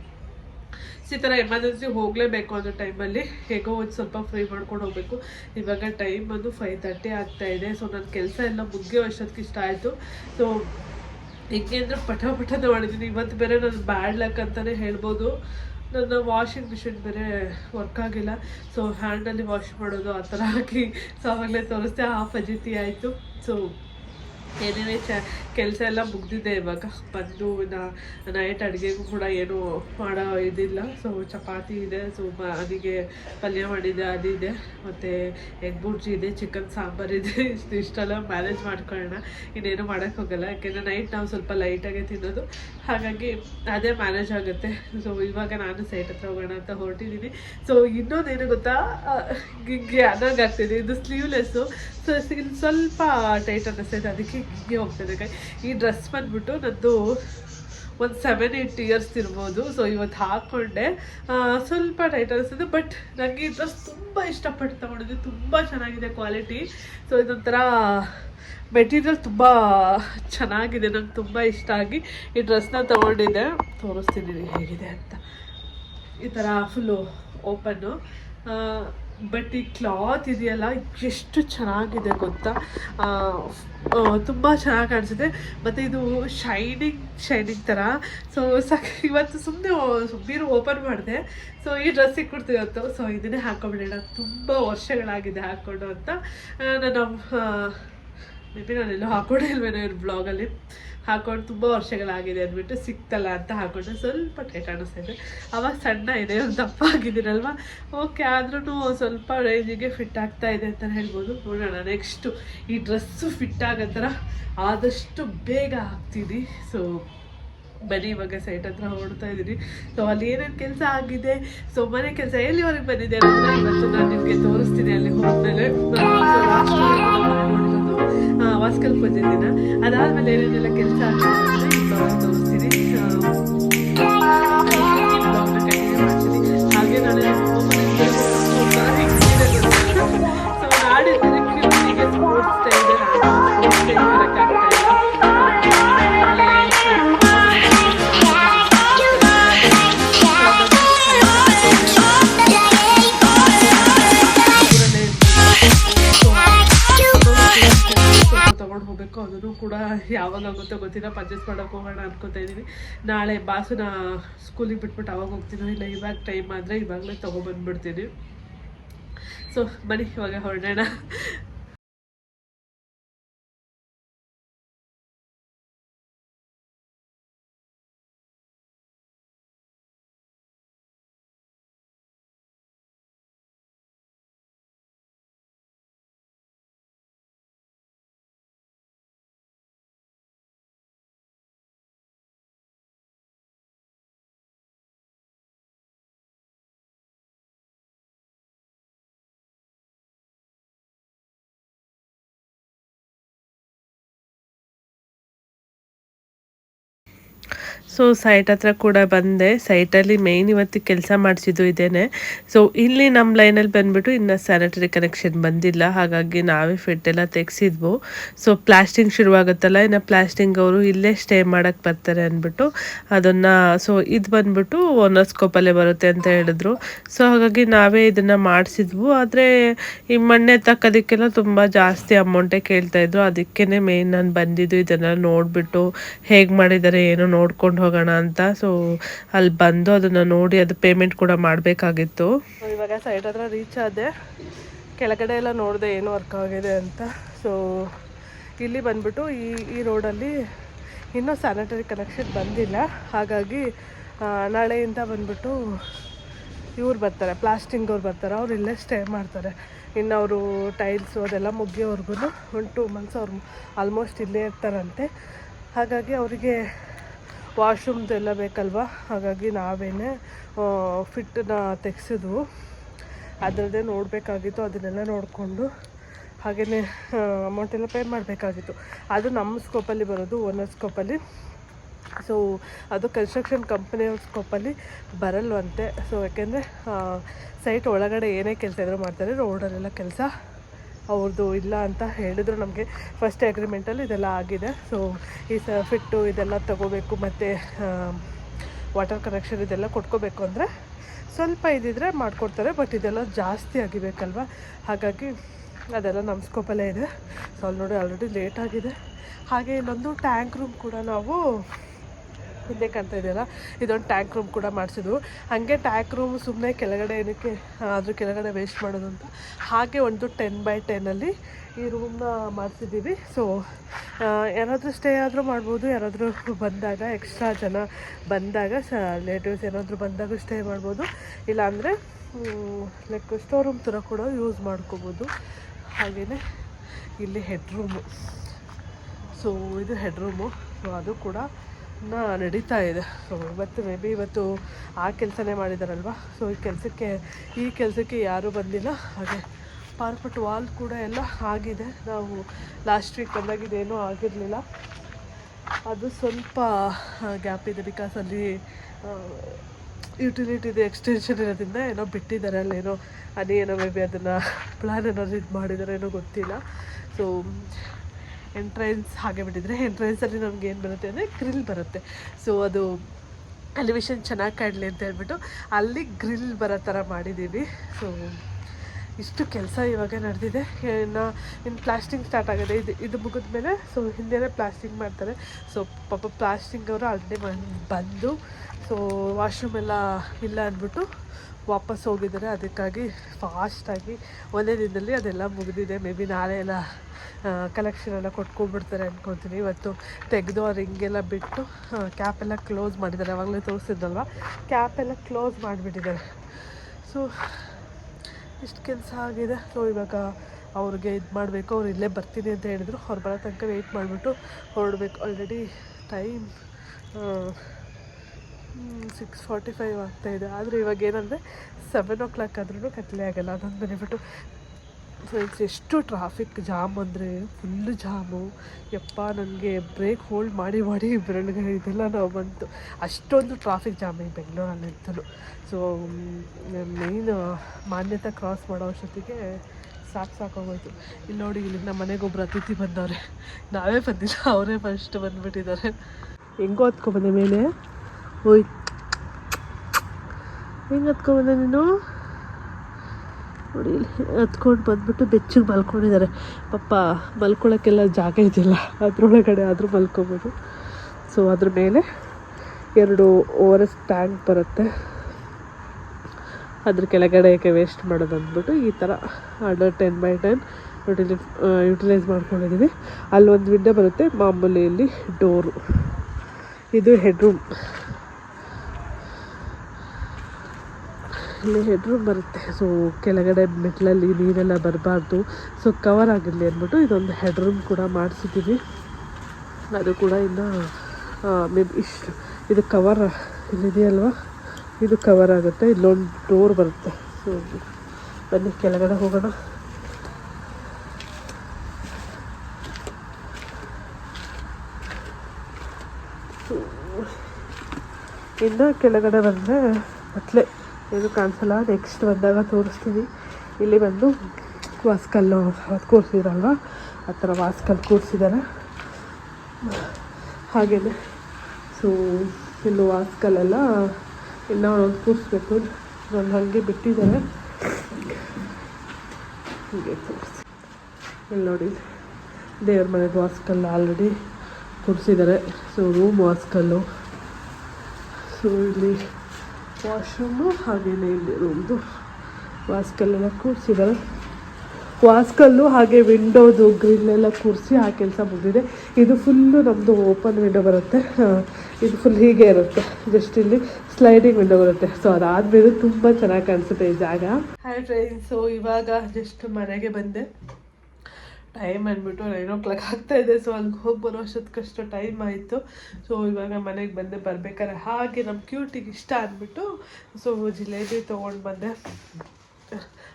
ಸೊ ಈ ಥರ ಎಮರ್ಜೆನ್ಸಿ ಹೋಗಲೇಬೇಕು ಅನ್ನೋ ಟೈಮಲ್ಲಿ ಹೇಗೋ ಒಂದು ಸ್ವಲ್ಪ ಫ್ರೀ ಮಾಡ್ಕೊಂಡು ಹೋಗಬೇಕು. ಇವಾಗ ಟೈಮ್ ಬಂದು ಫೈವ್ ತರ್ಟಿ ಆಗ್ತಾ ಇದೆ. ಸೊ ನನ್ನ ಕೆಲಸ ಎಲ್ಲ ಮುಗಿಯೋ ಅಷ್ಟೊತ್ತಿಗೆ ಇಷ್ಟ ಆಯಿತು. ಸೊ ಹೆಂಗೆ ಅಂದರೆ ಪಟ ಪಟನ ಮಾಡಿದ್ದೀನಿ ಇವತ್ತು ಬೇರೆ ನನ್ನ ಬ್ಯಾಡ್ ಲಕ್ ಅಂತಲೇ ಹೇಳ್ಬೋದು. ನನ್ನ ವಾಷಿಂಗ್ ಮಿಷಿನ್ ಬೇರೆ ವರ್ಕ್ ಆಗಿಲ್ಲ. ಸೊ ಹ್ಯಾಂಡಲ್ಲಿ ವಾಶ್ ಮಾಡೋದು ಆ ಥರ ಹಾಕಿ ಸೊ ಆವಾಗಲೇ ತೋರಿಸ್ದೆ ಆ ಫಜಿತಿ ಆಯಿತು. ಸೊ ಏನೇನೇ ಚ, ಕೆಲಸ ಎಲ್ಲ ಮುಗ್ದಿದೆ ಇವಾಗ. ಬಂದು ನೈಟ್ ಅಡುಗೆಗೂ ಕೂಡ ಏನು ಮಾಡೋ ಇದಿಲ್ಲ. ಸೊ ಚಪಾತಿ ಇದೆ ಸೊ ಅದಕ್ಕೆ ಪಲ್ಯ ಮಾಡಿದೆ, ಅದಿದೆ. ಮತ್ತು ಎಗ್ ಬುರ್ಜಿ ಇದೆ ಚಿಕನ್ ಸಾಂಬಾರ್ ಇದೆ. ಇಷ್ಟು ಇಷ್ಟೆಲ್ಲ ಮ್ಯಾನೇಜ್ ಮಾಡ್ಕೊಳ್ಳೋಣ. ಇನ್ನೇನು ಮಾಡೋಕ್ಕೆ ಹೋಗಲ್ಲ. ಯಾಕೆಂದರೆ ನೈಟ್ ನಾವು ಸ್ವಲ್ಪ ಲೈಟಾಗೆ ತಿನ್ನೋದು. ಹಾಗಾಗಿ ಅದೇ ಮ್ಯಾನೇಜ್ ಆಗುತ್ತೆ. ಸೊ ಇವಾಗ ನಾನು ಸೈಟ್ ಹತ್ರ ಹೋಗೋಣ ಅಂತ ಹೊರಟಿದ್ದೀನಿ ಸೊ ಇನ್ನೊಂದೇನು ಗೊತ್ತಾ? ಹಿಂಗೆ ಅನಾಗಾಗ್ತಿದೆ ಇದು ಸ್ಲೀವ್ಲೆಸ್ಸು ಸೊ ಸ್ವಲ್ಪ ಟೈಟ್ ಅನ್ನಿಸ್ತೈತೆ. ಅದಕ್ಕೆ ಹಿಂಗೆ ಹೋಗ್ತದೆ ಕೈ ಈ ಡ್ರೆಸ್ ಬಂದ್ಬಿಟ್ಟು ನಂದು ಒಂದು ಸೆವೆನ್ ಏಯ್ಟ್ ಇಯರ್ಸ್ ಇರ್ಬೋದು. ಸೊ ಇವತ್ತು ಹಾಕ್ಕೊಂಡೆ ಸ್ವಲ್ಪ ಟೈಟ್ ಅನಿಸ್ತದೆ ಬಟ್ ನನಗೆ ಈ ಡ್ರೆಸ್ ತುಂಬ ಇಷ್ಟಪಟ್ಟು ತೊಗೊಂಡಿದ್ದೆ ತುಂಬ ಚೆನ್ನಾಗಿದೆ ಕ್ವಾಲಿಟಿ ಸೊ ಇದೊಂಥರ ಮೆಟೀರಿಯಲ್ ತುಂಬ ಚೆನ್ನಾಗಿದೆ. ನಂಗೆ ತುಂಬ ಇಷ್ಟ ಆಗಿ ಈ ಡ್ರೆಸ್ನ ತೊಗೊಂಡಿದ್ದೆ. ತೋರಿಸ್ತೀನಿ ಹೇಗಿದೆ ಅಂತ. ಈ ಥರ ಫುಲ್ಲು ಓಪನ್ನು ಬಟ್ ಈ ಕ್ಲಾತ್ ಇದೆಯಲ್ಲ, ಎಷ್ಟು ಚೆನ್ನಾಗಿದೆ ಗೊತ್ತಾ? ತುಂಬ ಚೆನ್ನಾಗಿ ಕಾಣಿಸುತ್ತೆ. ಮತ್ತು ಇದು ಶೈನಿಂಗ್ ಶೈನಿಂಗ್ ಥರ ಸೊ ಸಾಕು ಇವತ್ತು ಸುಮ್ಮನೆ ಸುಮ್ಮನೆ ಓಪನ್ ಮಾಡಿದೆ. ಸೊ ಈ ಡ್ರೆಸ್ ಸಿಕ್ಬಿಡ್ತು ಇವತ್ತು. ಸೊ ಇದನ್ನೇ ಹಾಕೊಂಡ್ಬಿಡೋಣ ತುಂಬ ವರ್ಷಗಳಾಗಿದೆ ಹಾಕ್ಕೊಂಡು ಅಂತ. ನಾನು ನನ್ನ ಮೇ ಬಿ ನಾನೆಲ್ಲೋ ಹಾಕೊಂಡೇ ಇಲ್ವೇನೋ ಇವ್ರ ಬ್ಲಾಗಲ್ಲಿ ಹಾಕೊಂಡು ತುಂಬ ವರ್ಷಗಳಾಗಿದೆ ಅಂದ್ಬಿಟ್ಟು ಸಿಕ್ತಲ್ಲ ಅಂತ ಹಾಕೊಂಡೆ. ಸ್ವಲ್ಪ ಟೈಟ್ ಅನ್ನಿಸ್ತಾ ಇದೆ ಅವಾಗ ಸಣ್ಣ ಇದೆ, ಒಂದು ದಪ್ಪ ಆಗಿದ್ದೀರಲ್ವ? ಓಕೆ ಆದ್ರೂ ಸ್ವಲ್ಪ ರೇಂಜಿಗೆ ಫಿಟ್ ಆಗ್ತಾ ಇದೆ ಅಂತ ಹೇಳ್ಬೋದು. ನೋಡೋಣ ನೆಕ್ಸ್ಟು ಈ ಡ್ರೆಸ್ಸು ಫಿಟ್ ಆಗೋ ಥರ ಆದಷ್ಟು ಬೇಗ ಹಾಕ್ತೀನಿ. ಸೊ ಬನ್ನಿ, ಇವಾಗ ಸೈಟ್ ಹತ್ರ ಹೊರಡ್ತಾ ಇದ್ದೀನಿ. ಸೊ ಅಲ್ಲಿ ಏನೇನು ಕೆಲಸ ಆಗಿದೆ? ಸೊ ಮನೆ ಕೆಲಸ ಎಲ್ಲಿವರೆಗೆ ಬಂದಿದೆ ಇವತ್ತು ನಾನು ನಿಮಗೆ ತೋರಿಸ್ತೀನಿ ಅಲ್ಲಿ ಹೋದ್ಮೇಲೆ. ವಾಸ್ಕಲ್ ಪೂಜೆ ದಿನ. ಅದಾದ್ಮೇಲೆ ಏನೇನೆಲ್ಲ ಕೆಲಸ ಅಂತ ತೋರಿಸ್ತೀನಿ. ಗೊತ್ತಿಲ್ಲ ಪರ್ಚೇಸ್ ಮಾಡೋಕೆ ಹೋಗೋಣ ಅನ್ಕೋತಾ ಇದ್ದೀನಿ ನಾಳೆ ಬಾಸುನ ಸ್ಕೂಲಿಗೆ ಬಿಟ್ಬಿಟ್ಟು ಅವಾಗ ಹೋಗ್ತೀನೋ. ಇಲ್ಲ ಇವಾಗ ಟೈಮ್ ಆದರೆ ಇವಾಗಲೇ ತೊಗೊಬಂದ್ಬಿಡ್ತೀನಿ. ಸೊ ಬನ್ನಿ, ಇವಾಗ ಹೊರಡೋಣ. ಸೊ ಸೈಟ್ ಹತ್ರ ಕೂಡ ಬಂದೆ. ಸೈಟಲ್ಲಿ ಮೇಯ್ನ್ ಇವತ್ತು ಕೆಲಸ ಮಾಡಿಸಿದ್ದು ಇದೇನೆ. ಸೊ ಇಲ್ಲಿ ನಮ್ಮ ಲೈನಲ್ಲಿ ಬಂದ್ಬಿಟ್ಟು ಇನ್ನು ಸ್ಯಾನಿಟರಿ ಕನೆಕ್ಷನ್ ಬಂದಿಲ್ಲ. ಹಾಗಾಗಿ ನಾವೇ ಫಿಟ್ ಎಲ್ಲ ತೆಗ್ಸಿದ್ವು. ಸೊ ಪ್ಲಾಸ್ಟಿಂಗ್ ಶುರುವಾಗುತ್ತಲ್ಲ, ಇನ್ನು ಪ್ಲಾಸ್ಟಿಂಗ್ ಅವರು ಇಲ್ಲೇ ಸ್ಟೇ ಮಾಡಕ್ಕೆ ಬರ್ತಾರೆ ಅಂದ್ಬಿಟ್ಟು ಅದನ್ನು ಸೊ ಇದು ಬಂದ್ಬಿಟ್ಟು ಓನರ್ ಸ್ಕೋಪಲ್ಲೇ ಬರುತ್ತೆ ಅಂತ ಹೇಳಿದ್ರು. ಸೊ ಹಾಗಾಗಿ ನಾವೇ ಇದನ್ನು ಮಾಡಿಸಿದ್ವು. ಆದರೆ ಈ ಮಣ್ಣೆ ತಕ್ಕೋದಕ್ಕೆಲ್ಲ ತುಂಬ ಜಾಸ್ತಿ ಅಮೌಂಟೇ ಕೇಳ್ತಾ ಇದ್ರು. ಅದಕ್ಕೇ ಮೇಯ್ನ್ ನಾನು ಬಂದಿದ್ದು ಇದನ್ನು ನೋಡಿಬಿಟ್ಟು ಹೇಗೆ ಮಾಡಿದ್ದಾರೆ ಏನೋ ನೋಡ್ಕೊಂಡು ಹೋಗೋಣ ಅಂತ. ಸೊ ಅಲ್ಲಿ ಬಂದು ಅದನ್ನು ನೋಡಿ ಅದು ಪೇಮೆಂಟ್ ಕೂಡ ಮಾಡಬೇಕಾಗಿತ್ತು. ಇವಾಗ ಸೈಡ್ ಹತ್ರ ರೀಚ್ ಆದೆ. ಕೆಳಗಡೆ ಎಲ್ಲ ನೋಡಿದೆ ಏನು ವರ್ಕ್ ಆಗಿದೆ ಅಂತ. ಸೊ ಇಲ್ಲಿ ಬಂದ್ಬಿಟ್ಟು ಈ ಈ ರೋಡಲ್ಲಿ ಇನ್ನೂ ಸ್ಯಾನಿಟರಿ ಕನೆಕ್ಷನ್ ಬಂದಿಲ್ಲ. ಹಾಗಾಗಿ ನಾಳೆಯಿಂದ ಬಂದ್ಬಿಟ್ಟು ಇವ್ರು ಬರ್ತಾರೆ ಪ್ಲಾಸ್ಟಿಂಗ್ ಅವ್ರು ಬರ್ತಾರೆ. ಅವ್ರು ಇಲ್ಲೇ ಸ್ಟೇ ಮಾಡ್ತಾರೆ. ಇನ್ನು ಅವರು ಟೈಲ್ಸು ಅದೆಲ್ಲ ಮುಗಿಯೋವರೆಗೂ ಒಂದು ಟೂ ಮಂತ್ಸ್ ಅವ್ರು ಆಲ್ಮೋಸ್ಟ್ ಇಲ್ಲೇ ಇರ್ತಾರಂತೆ. ಹಾಗಾಗಿ ಅವರಿಗೆ ವಾಶ್ರೂಮ್ದು ಬೇಕಲ್ವ? ಹಾಗಾಗಿ ನಾವೇನೆ ಫಿಟ್ಟನ್ನ ತೆಗ್ಸಿದ್ವು. ಅದರದ್ದೇ ನೋಡಬೇಕಾಗಿತ್ತು, ಅದನ್ನೆಲ್ಲ ನೋಡಿಕೊಂಡು ಹಾಗೆಯೇ ಅಮೌಂಟ್ ಎಲ್ಲ ಪೇ ಮಾಡಬೇಕಾಗಿತ್ತು. ಅದು ನಮ್ಮ ಸ್ಕೋಪಲ್ಲಿ ಬರೋದು ಓನರ್ ಸ್ಕೋಪಲ್ಲಿ ಸೊ ಅದು ಕನ್ಸ್ಟ್ರಕ್ಷನ್ ಕಂಪ್ನಿಯವ್ರ ಸ್ಕೋಪಲ್ಲಿ ಬರಲ್ವಂತೆ. ಸೊ ಯಾಕೆಂದರೆ ಸೈಟ್ ಒಳಗಡೆ ಏನೇ ಕೆಲಸ ಇದ್ರೂ ಮಾಡ್ತಾರೆ ರೋಡಲ್ಲೆಲ್ಲ ಕೆಲಸ ಅವ್ರದ್ದು ಇಲ್ಲ ಅಂತ ಹೇಳಿದ್ರು ನಮಗೆ. ಫಸ್ಟ್ ಅಗ್ರಿಮೆಂಟಲ್ಲಿ ಇದೆಲ್ಲ ಆಗಿದೆ. ಸೊ ಈ ಸ ಫಿಟ್ಟು ಇದೆಲ್ಲ ತಗೋಬೇಕು ಮತ್ತು ವಾಟರ್ ಕನೆಕ್ಷನ್ ಇದೆಲ್ಲ ಕೊಟ್ಕೋಬೇಕು ಅಂದರೆ ಸ್ವಲ್ಪ ಇದ್ದಿದ್ರೆ ಮಾಡಿಕೊಡ್ತಾರೆ ಬಟ್ ಇದೆಲ್ಲ ಜಾಸ್ತಿ ಆಗಿಬೇಕಲ್ವ? ಹಾಗಾಗಿ ಅದೆಲ್ಲ ನಮ್ಮ ಸ್ಕೋಪಲ್ಲೇ ಇದೆ. ಸೊ ಅಲ್ಲಿ ನೋಡಿ ಆಲ್ರೆಡಿ ಲೇಟ್ ಆಗಿದೆ. ಹಾಗೆ ಇಲ್ಲೊಂದು ಟ್ಯಾಂಕ್ ರೂಮ್ ಕೂಡ ನಾವು ಹಿಂದೆ ಕಾಣ್ತಾ ಇದೆಯಲ್ಲ, ಇದೊಂದು ಟ್ಯಾಂಕ್ ರೂಮ್ ಕೂಡ ಮಾಡಿಸಿದ್ವು. ಹಾಗೆ ಟ್ಯಾಂಕ್ ರೂಮ್ ಸುಮ್ಮನೆ ಕೆಳಗಡೆ ಏನಕ್ಕೆ ಆದರೂ ಕೆಳಗಡೆ ವೇಸ್ಟ್ ಮಾಡೋದು ಅಂತ. ಹಾಗೆ ಒಂದು ಟೆನ್ ಬೈ ಟೆನ್ನಲ್ಲಿ ಈ ರೂಮ್ನ ಮಾಡಿಸಿದ್ದೀವಿ. ಸೊ ಯಾರಾದರೂ ಸ್ಟೇ ಆದರೂ ಮಾಡ್ಬೋದು, ಯಾರಾದರೂ ಬಂದಾಗ ಎಕ್ಸ್ಟ್ರಾ ಜನ ಬಂದಾಗ, ಸ ರಿಲೇಟಿವ್ಸ್ ಏನಾದರೂ ಬಂದಾಗ ಸ್ಟೇ ಮಾಡ್ಬೋದು. ಇಲ್ಲಾಂದರೆ ಲೈಕ್ ಸ್ಟೋರ್ ರೂಮ್ ಥರ ಕೂಡ ಯೂಸ್ ಮಾಡ್ಕೋಬೋದು. ಹಾಗೆಯೇ ಇಲ್ಲಿ ಹೆಡ್ ರೂಮು ಸೊ ಇದು ಹೆಡ್ ರೂಮು ಸೊ ಅದು ಕೂಡ ನಡೀತಾ ಇದೆ. ಸೊ ಇವತ್ತು ಮೇ ಬಿ ಇವತ್ತು ಆ ಕೆಲಸನೇ ಮಾಡಿದಾರಲ್ವ? ಸೊ ಈ ಕೆಲಸಕ್ಕೆ ಈ ಕೆಲಸಕ್ಕೆ ಯಾರೂ ಬಂದಿಲ್ಲ. ಹಾಗೆ ಪಾರ್ಪಟ್ ವಾಲ್ ಕೂಡ ಎಲ್ಲ ಆಗಿದೆ. ನಾವು ಲಾಸ್ಟ್ ವೀಕ್ ಬಂದಾಗ ಆಗಿರಲಿಲ್ಲ. ಅದು ಸ್ವಲ್ಪ ಗ್ಯಾಪ್ ಇದೆ ಬಿಕಾಸ್ ಅಲ್ಲಿ ಯುಟಿಲಿಟಿದು ಎಕ್ಸ್ಟೆನ್ಷನ್ ಇರೋದ್ರಿಂದ ಏನೋ ಬಿಟ್ಟಿದ್ದಾರೆ. ಅಲ್ಲೇನೋ ಅದೇನೋ ಮೇ ಬಿ ಅದನ್ನು ಪ್ಲ್ಯಾನ್ ಏನಾದ್ರು ಇದು ಮಾಡಿದಾರೆ ಏನೋ ಗೊತ್ತಿಲ್ಲ. ಸೊ ಎಂಟ್ರೆನ್ಸ್ ಹಾಗೆ ಬಿಟ್ಟಿದ್ರೆ ಎಂಟ್ರೆನ್ಸಲ್ಲಿ ನಮ್ಗೆ ಏನು ಬರುತ್ತೆ ಅಂದರೆ ಗ್ರಿಲ್ ಬರುತ್ತೆ. ಸೊ ಅದು ಎಲಿವೇಶನ್ ಚೆನ್ನಾಗಿ ಕಾಡಲಿ ಅಂತ ಹೇಳ್ಬಿಟ್ಟು ಅಲ್ಲಿ ಗ್ರಿಲ್ ಬರೋ ಥರ ಮಾಡಿದ್ದೀವಿ ಸೊ ಇಷ್ಟು ಕೆಲಸ ಇವಾಗ ನಡೆದಿದೆ. ಇನ್ನು ಇನ್ನು ಪ್ಲಾಸ್ಟಿಂಗ್ ಸ್ಟಾರ್ಟ್ ಆಗಿದೆ ಇದು ಇದು ಮುಗಿದ ಮೇಲೆ ಸೊ ಹಿಂದೆನೇ ಪ್ಲಾಸ್ಟಿಂಗ್ ಮಾಡ್ತಾರೆ. ಸೊ ಪಾಪ ಪ್ಲಾಸ್ಟಿಂಗ್ ಅವರು ಆಲ್ರೆಡಿ ಬಂದು ಸೊ ವಾಶ್ರೂಮ್ ಎಲ್ಲ ಇಲ್ಲ ಅಂದ್ಬಿಟ್ಟು ವಾಪಸ್ ಹೋಗಿದ್ದಾರೆ. ಅದಕ್ಕಾಗಿ ಫಾಸ್ಟಾಗಿ ಒಂದೇ ದಿನದಲ್ಲಿ ಅದೆಲ್ಲ ಮುಗಿದಿದೆ. ಮೇ ಬಿ ನಾಳೆ ಎಲ್ಲ ಕಲೆಕ್ಷನ್ ಎಲ್ಲ ಕೊಟ್ಕೊಂಡ್ಬಿಡ್ತಾರೆ ಅಂದ್ಕೊತೀನಿ ಇವತ್ತು ತೆಗೆದು ಆ ರಿಂಗೆಲ್ಲ ಬಿಟ್ಟು ಕ್ಯಾಪ್ ಎಲ್ಲ ಕ್ಲೋಸ್ ಮಾಡಿದ್ದಾರೆ. ಅವಾಗಲೇ ತೋರಿಸಿದ್ದಲ್ವ ಕ್ಯಾಪ್ ಎಲ್ಲ ಕ್ಲೋಸ್ ಮಾಡಿಬಿಟ್ಟಿದ್ದಾರೆ. ಸೊ ಇಷ್ಟು ಕೆಲಸ ಆಗಿದೆ. ಸೊ ಇವಾಗ ಅವ್ರಿಗೆ ಇದು ಮಾಡಬೇಕು. ಅವ್ರು ಇಲ್ಲೇ ಬರ್ತೀನಿ ಅಂತ ಹೇಳಿದ್ರು. ಅವ್ರು ಬರೋ ತನಕ ವೆಯ್ಟ್ ಮಾಡಿಬಿಟ್ಟು ಹೊರಡ್ಬೇಕು. Already time six forty five ಆಗ್ತಾಯಿದೆ ಆದರೆ ಇವಾಗ ಏನಂದರೆ ಸೆವೆನ್ ಓ ಕ್ಲಾಕ್ ಆದ್ರೂ ಕತ್ತಲೆ ಆಗಲ್ಲ. ಅದೊಂದು ಬೆನಿಫಿಟ್ಟು ಫ್ರೆಂಡ್ಸ್ ಎಷ್ಟು ಟ್ರಾಫಿಕ್ ಜಾಮ್ ಅಂದರೆ ಫುಲ್ಲು ಜಾಮು ಯಪ್ಪ ನನಗೆ ಬ್ರೇಕ್ ಹೋಲ್ಡ್ ಮಾಡಿ ಮಾಡಿ ಬೆರಳಿಗೆ ಇದೆಲ್ಲ ನಾವು ಬಂತು. ಅಷ್ಟೊಂದು ಟ್ರಾಫಿಕ್ ಜಾಮ್ ಈ ಬೆಂಗಳೂರಲ್ಲಂತೂ ಸೊ ಮೇಯ್ನ್ ಮಾನ್ಯತೆ ಕ್ರಾಸ್ ಮಾಡೋ ಅಷ್ಟೊತ್ತಿಗೆ ಸಾಕು ಸಾಕಾಗೋಯ್ತು ಇಲ್ಲಿ ನೋಡಿ ಇಲ್ಲಿ ನಮ್ಮ ಮನೆಗೊಬ್ಬರು ಅತಿಥಿ ಬಂದವ್ರೆ. ನಾವೇ ಬಂದಿಲ್ಲ, ಅವರೇ ಫಸ್ಟ್ ಬಂದುಬಿಟ್ಟಿದ್ದಾರೆ. ಹೆಂಗೋ ಹತ್ಕೊಬಂದೆ ಮೇಲೆ? ಓಯ್ ಹೆಂಗೆ ಹತ್ಕೊಬಂದೆ ನೀನು? ನೋಡಿ, ಹತ್ಕೊಂಡು ಬಂದ್ಬಿಟ್ಟು ಬೆಚ್ಚಗೆ ಮಲ್ಕೊಂಡಿದ್ದಾರೆ. ಪಾಪ ಮಲ್ಕೊಳ್ಳೋಕ್ಕೆಲ್ಲ ಜಾಗ ಇದೆಯಲ್ಲ, ಅದರೊಳಗಡೆ ಆದರೂ ಮಲ್ಕೊಬೋದು. ಸೊ ಅದ್ರ ಮೇಲೆ ಎರಡು ಓರ್ ಎಸ್ ಟ್ಯಾಂಕ್ ಬರುತ್ತೆ. ಅದ್ರ ಯಾಕೆ ವೇಸ್ಟ್ ಮಾಡೋದು ಅಂದ್ಬಿಟ್ಟು ಈ ಥರ ಅಂಡರ್ ಟೆನ್ ಬೈ ಟೆನ್ ಯುಟಿಲಿ ಯುಟಿಲೈಸ್ ಮಾಡ್ಕೊಂಡಿದ್ದೀವಿ ಅಲ್ಲಿ ಒಂದು ವಿಂಡೋ ಬರುತ್ತೆ ಮಾಮೂಲಿ ಇಲ್ಲಿ ಡೋರು ಇದು ಹೆಡ್ ಇಲ್ಲಿ ಹೆಡ್ರೂಮ್ ಬರುತ್ತೆ. ಸೊ ಕೆಳಗಡೆ ಮೆಟ್ಲಲ್ಲಿ ನೀರೆಲ್ಲ ಬರಬಾರ್ದು. ಸೊ ಕವರ್ ಆಗಿರಲಿ ಅಂದ್ಬಿಟ್ಟು ಇದೊಂದು ಹೆಡ್ರೂಮ್ ಕೂಡ ಮಾಡಿಸಿದ್ದೀವಿ ಅದು ಕೂಡ ಇನ್ನು ಮೇ ಬಿ ಇಷ್ಟು, ಇದು ಕವರ್ ಇಲ್ಲಿದೆಯಲ್ವಾ ಇದು ಕವರ್ ಆಗುತ್ತೆ. ಇಲ್ಲೊಂದು ಡೋರ್ ಬರುತ್ತೆ. ಸೊ ಬನ್ನಿ, ಕೆಳಗಡೆ ಹೋಗೋಣ. ಇನ್ನು ಕೆಳಗಡೆ ಬಂದರೆ ಅಟ್ಲೆ ಏನು ಕಾಣಿಸಲ್ಲ ನೆಕ್ಸ್ಟ್ ಬಂದಾಗ ತೋರಿಸ್ತೀವಿ ಇಲ್ಲಿ ಬಂದು ವಾಸ್ಕಲ್ಲು ಅದು ಕೂರಿಸಿದ್ರಲ್ವ? ಆ ಥರ ವಾಸ್ಕಲ್ ಕೂರಿಸಿದ್ದಾರೆ ಹಾಗೆಯೇ ಸೊ ಇನ್ನು ವಾಸ್ಕಲ್ಲೆಲ್ಲ ಇನ್ನೂ ಒಂದು ಕೂರಿಸ್ಬೇಕು. ನಾನು ಹಾಗೆ ಬಿಟ್ಟಿದ್ದಾರೆ ಹೀಗೆ ತೋರಿಸಿ. ಇಲ್ಲಿ ನೋಡಿ, ದೇವ್ರ ಮನೆ ವಾಸ್ಕಲ್ ಆಲ್ರೆಡಿ ಕೂರಿಸಿದ್ದಾರೆ ಸೊ ರೂಮ್ ವಾಸ್ಕಲ್ಲು. ಸೊ ಇಲ್ಲಿ ವಾಶ್ರೂಮು ಹಾಗೆಯೇ ಇಲ್ಲಿ ರೂಮ್ದು ವಾಸ್ಕಲ್ಲೆಲ್ಲ ಕೂರಿಸಿದ್ದಾರೆ ವಾಸ್ಕಲ್ಲು ಹಾಗೆ ವಿಂಡೋದು ಗ್ರಿಲ್ ಎಲ್ಲ ಕೂರಿಸಿ ಆ ಕೆಲಸ ಮುಗಿದಿದೆ. ಇದು ಫುಲ್ಲು ನಮ್ಮದು ಓಪನ್ ವಿಂಡೋ ಬರುತ್ತೆ. ಇದು ಫುಲ್ ಹೀಗೆ ಇರುತ್ತೆ. ಜಸ್ಟ್ ಇಲ್ಲಿ ಸ್ಲೈಡಿಂಗ್ ವಿಂಡೋ ಬರುತ್ತೆ. ಸೊ ಅದಾದ್ಮೇಲೆ ತುಂಬ ಚೆನ್ನಾಗಿ ಕಾಣಿಸುತ್ತೆ ಈ ಜಾಗ. ಹಾಯ್ ಫ್ರೆಂಡ್ಸು ಇವಾಗ ಜಸ್ಟ್ ಮನೆಗೆ ಬಂದೆ. ಟೈಮ್ ಅಂದ್ಬಿಟ್ಟು ನೈನ್ ಓ ಕ್ಲಾಕ್ ಆಗ್ತಾ ಇದೆ. ಸೊ ಅಲ್ಲಿಗೆ ಹೋಗಿ ಬರೋ ಅಷ್ಟೊತ್ತಿಗಷ್ಟು ಟೈಮ್ ಆಯಿತು. ಸೊ ಇವಾಗ ಮನೆಗೆ ಬಂದೆ, ಬರ್ಬೇಕಾದ್ರೆ ಹಾಗೆ ನಮ್ಮ ಕ್ಯೂಟಿಗೆ ಇಷ್ಟ ಅಂದ್ಬಿಟ್ಟು ಸೊ ಜಿಲೇಬಿ ತೊಗೊಂಡು ಬಂದೆ.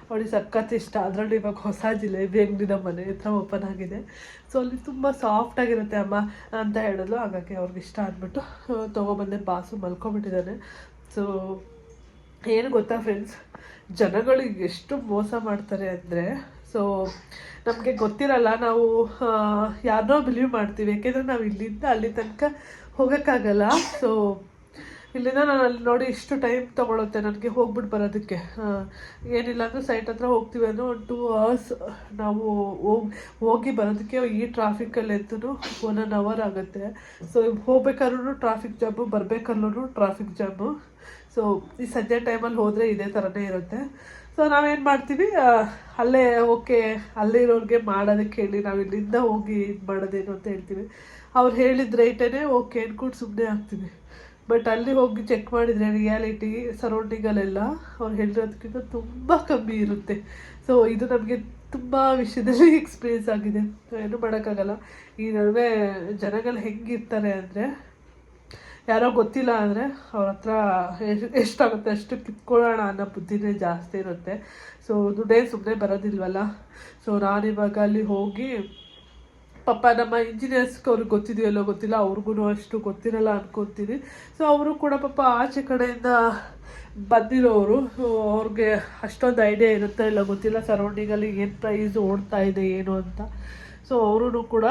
ಅವಳಿಗೆ ಸಖತ್ ಇಷ್ಟ. ಅದರಲ್ಲಿ ಇವಾಗ ಹೊಸ ಜಿಲೇಬಿ ಅಂಗಡಿ ನಮ್ಮ ಮನೆ ಹತ್ರ ಓಪನ್ ಆಗಿದೆ. ಸೊ ಅಲ್ಲಿ ತುಂಬ ಸಾಫ್ಟಾಗಿರುತ್ತೆ ಅಮ್ಮ ಅಂತ ಹೇಳಿದ್ಲು ಹಾಗಾಗಿ ಅವ್ರಿಗೆ ಇಷ್ಟ ಅಂದ್ಬಿಟ್ಟು ತೊಗೊಬಂದೆ. ಬಾಸು ಮಲ್ಕೊಂಬಿಟ್ಟಿದ್ದಾನೆ ಸೊ ಏನು ಗೊತ್ತಾ ಫ್ರೆಂಡ್ಸ್ ಜನಗಳಿಗೆ ಎಷ್ಟು ಮೋಸ ಮಾಡ್ತಾರೆ ಅಂದರೆ ಸೊ ನಮಗೆ ಗೊತ್ತಿರಲ್ಲ ನಾವು ಯಾರನ್ನೋ ಬಿಲೀವ್ ಮಾಡ್ತೀವಿ. ಯಾಕೆಂದರೆ ನಾವು ಇಲ್ಲಿಂದ ಅಲ್ಲಿ ತನಕ ಹೋಗೋಕ್ಕಾಗಲ್ಲ. ಸೊ ಇಲ್ಲಿಂದ ನಾನು ಅಲ್ಲಿ ನೋಡಿ ಇಷ್ಟು ಟೈಮ್ ತೊಗೊಳುತ್ತೆ. ನನಗೆ ಹೋಗ್ಬಿಟ್ಟು ಬರೋದಕ್ಕೆ. ಏನಿಲ್ಲ ಅಂದರೆ ಸೈಟ್ ಹತ್ರ ಹೋಗ್ತೀವಿ ಅಂದರೆ ಒಂದು ಟೂ ಅವರ್ಸ್ ನಾವು ಹೋಗಿ ಹೋಗಿ ಬರೋದಕ್ಕೆ ಈ ಟ್ರಾಫಿಕಲ್ಲಿ ಎದ್ದು ಒನ್ ಆನ್ ಅವರ್ ಆಗುತ್ತೆ. ಸೊ ಹೋಗ್ಬೇಕಾದ್ರೂ ಟ್ರಾಫಿಕ್ ಜಾಮು ಬರಬೇಕಲ್ಲೂ ಟ್ರಾಫಿಕ್ ಜಾಮು ಸೊ ಈ ಸಂಜೆ ಟೈಮಲ್ಲಿ ಹೋದರೆ ಇದೇ ಥರನೇ ಇರುತ್ತೆ. ಸೊ ನಾವೇನು ಮಾಡ್ತೀವಿ? ಅಲ್ಲೇ, ಓಕೆ ಅಲ್ಲಿರೋರಿಗೆ ಮಾಡೋದಕ್ಕೆ ಹೇಳಿ ನಾವು ಇಲ್ಲಿಂದ ಹೋಗಿ ಇದು ಮಾಡೋದೇನು ಅಂತ ಹೇಳ್ತೀವಿ. ಅವ್ರು ಹೇಳಿದ ರೇಟೇ ಓಕೆ ಅಂದ್ಕೊಂಡು ಸುಮ್ಮನೆ ಆಗ್ತೀವಿ. ಬಟ್ ಅಲ್ಲಿ ಹೋಗಿ ಚೆಕ್ ಮಾಡಿದರೆ ರಿಯಾಲಿಟಿ ಸರೌಂಡಿಂಗಲ್ಲೆಲ್ಲ ಅವ್ರು ಹೇಳಿರೋದಕ್ಕಿಂತ ತುಂಬ ಕಮ್ಮಿ ಇರುತ್ತೆ. ಸೊ ಇದು ನಮಗೆ ತುಂಬ ವಿಷಯದಲ್ಲಿ ಎಕ್ಸ್ಪೀರಿಯನ್ಸ್ ಆಗಿದೆ. ಏನು ಮಾಡೋಕ್ಕಾಗಲ್ಲ. ಈ ನಡುವೆ ಜನಗಳು ಹೆಂಗಿರ್ತಾರೆ ಅಂದರೆ ಯಾರೋ ಗೊತ್ತಿಲ್ಲ ಅಂದರೆ ಅವ್ರ ಹತ್ರ ಎಷ್ಟು ಎಷ್ಟಾಗುತ್ತೆ, ಅಷ್ಟು ಕಿತ್ಕೊಳ್ಳೋಣ ಅನ್ನೋ ಬುದ್ಧಿನೇ ಜಾಸ್ತಿ ಇರುತ್ತೆ. ಸೊ ದುಡ್ಡೇ ಸುಮ್ಮನೆ ಬರೋದಿಲ್ವಲ್ಲ? ಸೊ ನಾನಿವಾಗ ಅಲ್ಲಿ ಹೋಗಿ, ಪಾಪ ನಮ್ಮ ಇಂಜಿನಿಯರ್ಸ್ಗೆ ಅವ್ರಿಗೆ ಗೊತ್ತಿದೆಯಲ್ಲೋ ಗೊತ್ತಿಲ್ಲ ಅವ್ರಿಗೂ ಅಷ್ಟು ಗೊತ್ತಿರಲ್ಲ ಅನ್ಕೊತೀನಿ. ಸೊ ಅವರು ಕೂಡ ಪಾಪ ಆಚೆ ಕಡೆಯಿಂದ ಬಂದಿರೋರು. ಅವ್ರಿಗೆ ಅಷ್ಟೊಂದು ಐಡಿಯಾ ಇರುತ್ತೆ ಇಲ್ಲ ಗೊತ್ತಿಲ್ಲ ಸರೌಂಡಿಂಗಲ್ಲಿ ಏನು ಪ್ರೈಸ್ ಓಡ್ತಾ ಇದೆ, ಏನು ಅಂತ. ಸೊ ಅವರು ಕೂಡ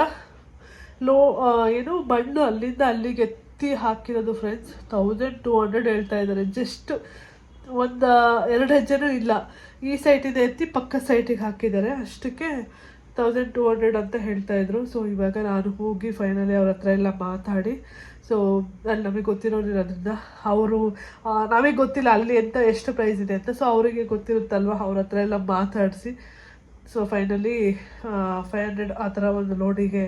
ಲೋ ಏನು ಬಣ್ಣ ಅಲ್ಲಿಂದ ಅಲ್ಲಿಗೆ ಎತ್ತಿ ಹಾಕಿರೋದು ಫ್ರೆಂಡ್ಸ್ ತೌಸಂಡ್ ಟೂ ಹಂಡ್ರೆಡ್ ಹೇಳ್ತಾ ಇದ್ದಾರೆ. ಜಸ್ಟ್ ಒಂದು ಎರಡು ಹೆಜ್ಜೆನೂ ಇಲ್ಲ. ಈ ಸೈಟಿಂದ ಎತ್ತಿ ಪಕ್ಕ ಸೈಟಿಗೆ ಹಾಕಿದ್ದಾರೆ. ಅಷ್ಟಕ್ಕೆ ತೌಸಂಡ್ ಟೂ ಹಂಡ್ರೆಡ್ ಅಂತ ಹೇಳ್ತಾ ಇದ್ರು. ಸೊ ಇವಾಗ ನಾನು ಹೋಗಿ ಫೈನಲಿ ಅವ್ರ ಹತ್ರ ಎಲ್ಲ ಮಾತಾಡಿ. ಸೊ ಅಲ್ಲಿ ನಮಗೆ ಗೊತ್ತಿರೋದ್ರಿಂದ ಅವರು ನಮಗೆ ಗೊತ್ತಿಲ್ಲ ಅಲ್ಲಿ ಎಂತ, ಎಷ್ಟು ಪ್ರೈಸ್ ಇದೆ ಅಂತ. ಸೊ ಅವರಿಗೆ ಗೊತ್ತಿರುತ್ತಲ್ವ? ಅವ್ರ ಹತ್ರ ಎಲ್ಲ ಮಾತಾಡಿಸಿ. ಸೊ ಫೈನಲಿ ಫೈವ್ ಹಂಡ್ರೆಡ್ ಆ ಥರ ಒಂದು ಲೋಡಿಗೆ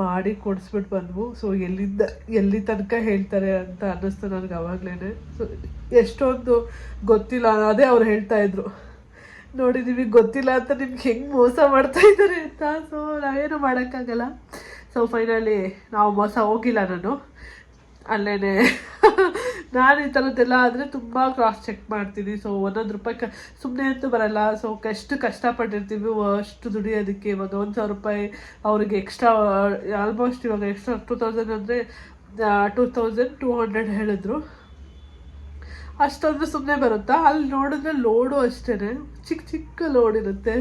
ಮಾಡಿ ಕೊಡಿಸ್ಬಿಟ್ಟು ಬಂದ್ವು. ಸೊ ಎಲ್ಲಿಂದ, ಎಲ್ಲಿ ತನಕ ಹೇಳ್ತಾರೆ ಅಂತ ಅನ್ನಿಸ್ತು ನನಗೆ ಅವಾಗಲೇ ಸೊ ಎಷ್ಟೊಂದು ಗೊತ್ತಿಲ್ಲ, ಅದೇ ಅವ್ರು ಹೇಳ್ತಾ ಇದ್ರು. ನೋಡಿ, ನಿಮಗೆ ಗೊತ್ತಿಲ್ಲ ಅಂತ ನಿಮ್ಗೆ ಹೆಂಗೆ ಮೋಸ ಮಾಡ್ತಾ ಇದ್ದಾರೆ ಅಂತ. ಸೊ ನಾವೇನು ಮಾಡೋಕ್ಕಾಗಲ್ಲ. ಸೊ ಫೈನಲಿ ನಾವು ಮೋಸ ಹೋಗಿಲ್ಲ ನಾನು. ಅಲ್ಲೇ ನಾನು ಈ ಥರದ್ದೆಲ್ಲ ಆದರೆ ತುಂಬ ಕ್ರಾಸ್ ಚೆಕ್ ಮಾಡ್ತೀನಿ. ಸೊ ಒಂದೊಂದು ರೂಪಾಯಿ ಕ ಸುಮ್ಮನೆ ಅಂತೂ ಬರಲ್ಲ. ಸೊ ಎಷ್ಟು ಕಷ್ಟಪಟ್ಟಿರ್ತೀವಿ, ಅಷ್ಟು ದುಡಿಯೋದಕ್ಕೆ ಇವಾಗ ಒಂದು ಸಾವಿರ ರೂಪಾಯಿ ಅವರಿಗೆ ಎಕ್ಸ್ಟ್ರಾ ಆಲ್ಮೋಸ್ಟ್ ಇವಾಗ ಎಕ್ಸ್ಟ್ರಾ ಟೂ ತೌಸಂಡ್ ಅಂದರೆ ಟೂ ತೌಸಂಡ್ ಟೂ ಹಂಡ್ರೆಡ್ ಹೇಳಿದ್ರು. ಅಷ್ಟೊಂದು ಸುಮ್ಮನೆ ಬರುತ್ತಾ? ಅಲ್ಲಿ ನೋಡಿದ್ರೆ ಲೋಡು ಅಷ್ಟೇ ಚಿಕ್ಕ ಚಿಕ್ಕ ಲೋಡ್ ಇರುತ್ತೆ.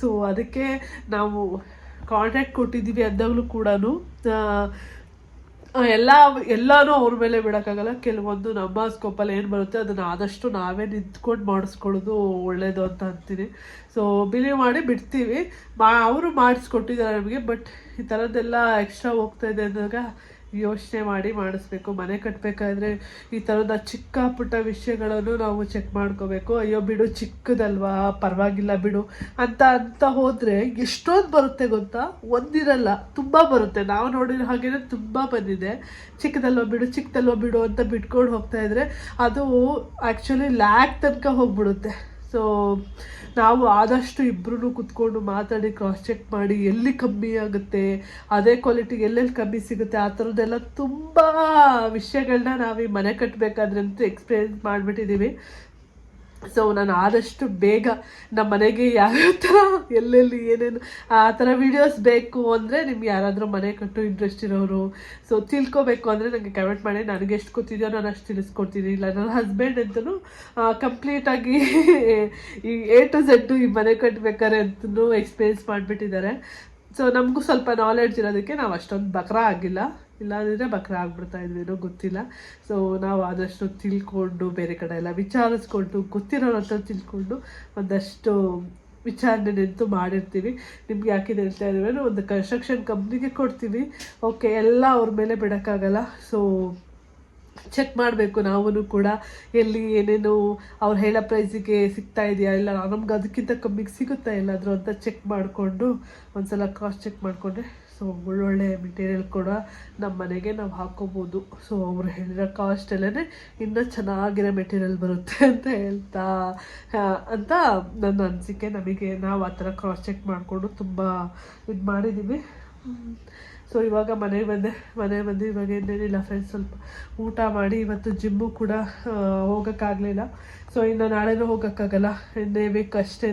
ಸೊ ಅದಕ್ಕೆ ನಾವು ಕಾಂಟ್ಯಾಕ್ಟ್ ಕೊಟ್ಟಿದ್ದೀವಿ ಅಂದಾಗಲೂ ಕೂಡ ಎಲ್ಲ ಎಲ್ಲನೂ ಅವ್ರ ಮೇಲೆ ಬಿಡೋಕ್ಕಾಗಲ್ಲ. ಕೆಲವೊಂದು ನಮ್ಮ ಸ್ಕೋಪಲ್ಲಿ ಏನು ಬರುತ್ತೆ, ಅದನ್ನು ಆದಷ್ಟು ನಾವೇ ನಿಂತ್ಕೊಂಡು ಮಾಡಿಸ್ಕೊಳ್ಳೋದು ಒಳ್ಳೆಯದು ಅಂತ ಅಂತೀನಿ. ಸೊ ಬಿಲೀವ್ ಮಾಡಿ ಬಿಡ್ತೀವಿ. ಮಾ ಅವರು ಮಾಡಿಸ್ಕೊಟ್ಟಿದ್ದಾರೆ ನಮಗೆ ಬಟ್ ಈ ಥರದ್ದೆಲ್ಲ ಎಕ್ಸ್ಟ್ರಾ ಹೋಗ್ತಾ ಇದೆ ಅಂದಾಗ ಯೋಚನೆ ಮಾಡಿ ಮಾಡಿಸ್ಬೇಕು, ಮನೆ ಕಟ್ಟಬೇಕಾದ್ರೆ ಈ ಥರದ ಚಿಕ್ಕ ಪುಟ್ಟ ವಿಷಯಗಳನ್ನು ನಾವು ಚೆಕ್ ಮಾಡ್ಕೋಬೇಕು. ಅಯ್ಯೋ ಬಿಡು, ಚಿಕ್ಕದಲ್ವಾ? ಪರವಾಗಿಲ್ಲ ಬಿಡು ಅಂತ ಅಂತ ಹೋದರೆ ಎಷ್ಟೊಂದು ಬರುತ್ತೆ ಗೊತ್ತಾ? ಒಂದಿರಲ್ಲ, ತುಂಬ ಬರುತ್ತೆ. ನಾವು ನೋಡಿರೋ ಹಾಗೇನೆ ತುಂಬ ಬಂದಿದೆ. ಚಿಕ್ಕದಲ್ವೋ ಬಿಡು, ಚಿಕ್ಕದಲ್ವಾ ಬಿಡು ಅಂತ ಬಿಟ್ಕೊಂಡು ಹೋಗ್ತಾ ಇದ್ರೆ ಅದು ಆ್ಯಕ್ಚುಲಿ ಲ್ಯಾಕ್ ತನಕ ಹೋಗ್ಬಿಡುತ್ತೆ. ಸೊ ನಾವು ಆದಷ್ಟು ಇಬ್ಬರೂ ಕುತ್ಕೊಂಡು ಮಾತಾಡಿ ಕ್ರಾಸ್ ಚೆಕ್ ಮಾಡಿ ಎಲ್ಲಿ ಕಮ್ಮಿ ಆಗುತ್ತೆ, ಅದೇ ಕ್ವಾಲಿಟಿಗೆ ಎಲ್ಲೆಲ್ಲಿ ಕಮ್ಮಿ ಸಿಗುತ್ತೆ, ಆ ಥರದ್ದೆಲ್ಲ ತುಂಬ ವಿಷಯಗಳನ್ನ ನಾವು ಈ ಮನೆ ಕಟ್ಟಬೇಕಾದ್ರಂತೂ ಎಕ್ಸ್ಪೀರಿಯನ್ಸ್ ಮಾಡಿಬಿಟ್ಟಿದ್ದೀವಿ ಸೊ ನಾನು ಆದಷ್ಟು ಬೇಗ ನಮ್ಮ ಮನೆಗೆ ಯಾವ್ಯಾವ ಥರ ಎಲ್ಲೆಲ್ಲಿ ಏನೇನು, ಆ ಥರ ವೀಡಿಯೋಸ್ ಬೇಕು ಅಂದರೆ ನಿಮ್ಗೆ ಯಾರಾದರೂ ಮನೆ ಕಟ್ಟು ಇಂಟ್ರೆಸ್ಟ್ ಇರೋರು. ಸೊ ತಿಳ್ಕೊಬೇಕು ಅಂದರೆ ನನಗೆ ಕಮೆಂಟ್ ಮಾಡಿ. ನನಗೆ ಎಷ್ಟು ಗೊತ್ತಿದೆಯೋ ನಾನು ಅಷ್ಟು ತಿಳಿಸ್ಕೊಡ್ತೀನಿ. ಇಲ್ಲ, ನನ್ನ ಹಸ್ಬೆಂಡ್ ಅಂತಲೂ ಕಂಪ್ಲೀಟಾಗಿ ಈ ಎ ಟು ಝೆಡ್ಡು ಈ ಮನೆ ಕಟ್ಟಬೇಕಾದ್ರೆ ಅಂತಲೂ ಎಕ್ಸ್ಪೀರಿಯನ್ಸ್ ಮಾಡಿಬಿಟ್ಟಿದ್ದಾರೆ. ಸೊ ನಮಗೂ ಸ್ವಲ್ಪ ನಾಲೆಡ್ಜ್ ಇರೋದಕ್ಕೆ ನಾವು ಅಷ್ಟೊಂದು ಬಕ್ರ ಆಗಿಲ್ಲ. ಇಲ್ಲಾಂದರೆ ಬಕ್ರ ಆಗ್ಬಿಡ್ತಾ ಇದ್ವಿ ಏನೋ ಗೊತ್ತಿಲ್ಲ. ಸೊ ನಾವು ಆದಷ್ಟು ತಿಳ್ಕೊಂಡು, ಬೇರೆ ಕಡೆ ಎಲ್ಲ ವಿಚಾರಿಸ್ಕೊಂಡು, ಗೊತ್ತಿರೋರ ಹತ್ರ ತಿಳ್ಕೊಂಡು ಒಂದಷ್ಟು ವಿಚಾರಣೆ ನಿಂತು ಮಾಡಿರ್ತೀವಿ. ನಿಮ್ಗೆ ಯಾಕಿದೆ ಹೇಳ್ತಾ ಇದ್ದೀವಿ ಒಂದು ಕನ್ಸ್ಟ್ರಕ್ಷನ್ ಕಂಪ್ನಿಗೆ ಕೊಡ್ತೀವಿ. ಓಕೆ ಎಲ್ಲ ಅವ್ರ ಮೇಲೆ ಬಿಡೋಕ್ಕಾಗಲ್ಲ. ಸೊ ಚೆಕ್ ಮಾಡಬೇಕು ನಾವೂ ಕೂಡ ಎಲ್ಲಿ ಏನೇನು ಅವ್ರು ಹೇಳೋ ಪ್ರೈಸಿಗೆ ಸಿಗ್ತಾ ಇದೆಯಾ ಇಲ್ಲ, ನಮ್ಗೆ ಅದಕ್ಕಿಂತ ಕಮ್ಮಿಗೆ ಸಿಗುತ್ತಾ ಎಲ್ಲಾದರೂ ಅಂತ ಚೆಕ್ ಮಾಡಿಕೊಂಡು ಒಂದು ಸಲ ಕಾಸ್ಟ್ ಚೆಕ್ ಮಾಡಿಕೊಂಡ್ರೆ ಸೊ ಒಳ್ಳೊಳ್ಳೆ ಮೆಟೀರಿಯಲ್ ಕೂಡ ನಮ್ಮ ಮನೆಗೆ ನಾವು ಹಾಕೋಬೋದು. ಸೊ ಅವರು ಹೇಳಿರೋ ಕಾಸ್ಟಲ್ಲೇ ಇನ್ನೂ ಚೆನ್ನಾಗಿರೋ ಮೆಟೀರಿಯಲ್ ಬರುತ್ತೆ ಅಂತ ಹೇಳ್ತಾ ಅಂತ ನನ್ನ ಅನಿಸಿಕೆ. ನಮಗೆ ನಾವು ಆ ಥರ ಕ್ರಾಸ್ ಚೆಕ್ ಮಾಡಿಕೊಂಡು ತುಂಬ ಇದು ಮಾಡಿದ್ದೀವಿ ಸೊ ಇವಾಗ ಮನೆಗೆ ಬಂದೆ, ಮನೆಗೆ ಬಂದು ಇವಾಗ ಏನೇನಿಲ್ಲ ಫ್ರೆಂಡ್ಸ್ ಸ್ವಲ್ಪ ಊಟ ಮಾಡಿ ಇವತ್ತು ಜಿಮ್ಮು ಕೂಡ ಹೋಗೋಕ್ಕಾಗಲಿಲ್ಲ. ಸೊ ಇನ್ನು ನಾಳೆನೂ ಹೋಗೋಕ್ಕಾಗಲ್ಲ. ಇನ್ನೇ ಬೇಕು ಅಷ್ಟೇ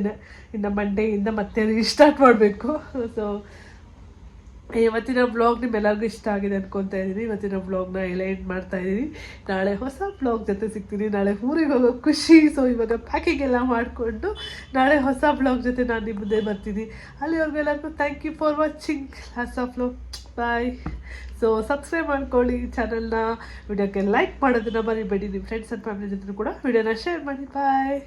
ಇನ್ನು ಮಂಡೆಯಿಂದ ಮತ್ತೆ ರೀಸ್ಟಾರ್ಟ್ ಮಾಡಬೇಕು. ಸೊ ಇವತ್ತಿನ ಬ್ಲಾಗ್ ನಿಮ್ಮೆಲ್ಲರಿಗೂ ಇಷ್ಟ ಆಗಿದೆ ಅನ್ಕೊತಾ ಇದ್ದೀನಿ. ಇವತ್ತಿನ ಬ್ಲಾಗ್ನ ಎಂಡ್ ಮಾಡ್ತಾ ಇದ್ದೀನಿ. ನಾಳೆ ಹೊಸ ಬ್ಲಾಗ್ ಜೊತೆ ಸಿಗ್ತೀನಿ. ನಾಳೆ ಊರಿಗೆ ಹೋಗೋ ಖುಷಿ. ಸೊ ಇವಾಗ ಪ್ಯಾಕಿಂಗ್ ಎಲ್ಲ ಮಾಡಿಕೊಂಡು ನಾಳೆ ಹೊಸ ಬ್ಲಾಗ್ ಜೊತೆ ನಾನು ನಿಮ್ಮ ಮುಂದೆ ಬರ್ತೀನಿ. ಅಲ್ಲಿವರೆಗೆಲ್ಲರಿಗೂ ಥ್ಯಾಂಕ್ ಯು ಫಾರ್ ವಾಚಿಂಗ್ ಹೊಸ ಬ್ಲಾಗ್ ಬಾಯ್ ಸೊ ಸಬ್ಸ್ಕ್ರೈಬ್ ಮಾಡ್ಕೊಳ್ಳಿ ಚಾನಲ್ನ ವಿಡಿಯೋಕ್ಕೆ ಲೈಕ್ ಮಾಡೋದನ್ನ ಮರಿಬೇಡಿ. ನಿಮ್ಮ ಫ್ರೆಂಡ್ಸ್ ಆ್ಯಂಡ್ ಫ್ಯಾಮಿಲಿ ಜೊತೆ ಕೂಡ. ವಿಡಿಯೋನ ಶೇರ್ ಮಾಡಿ. ಬಾಯ್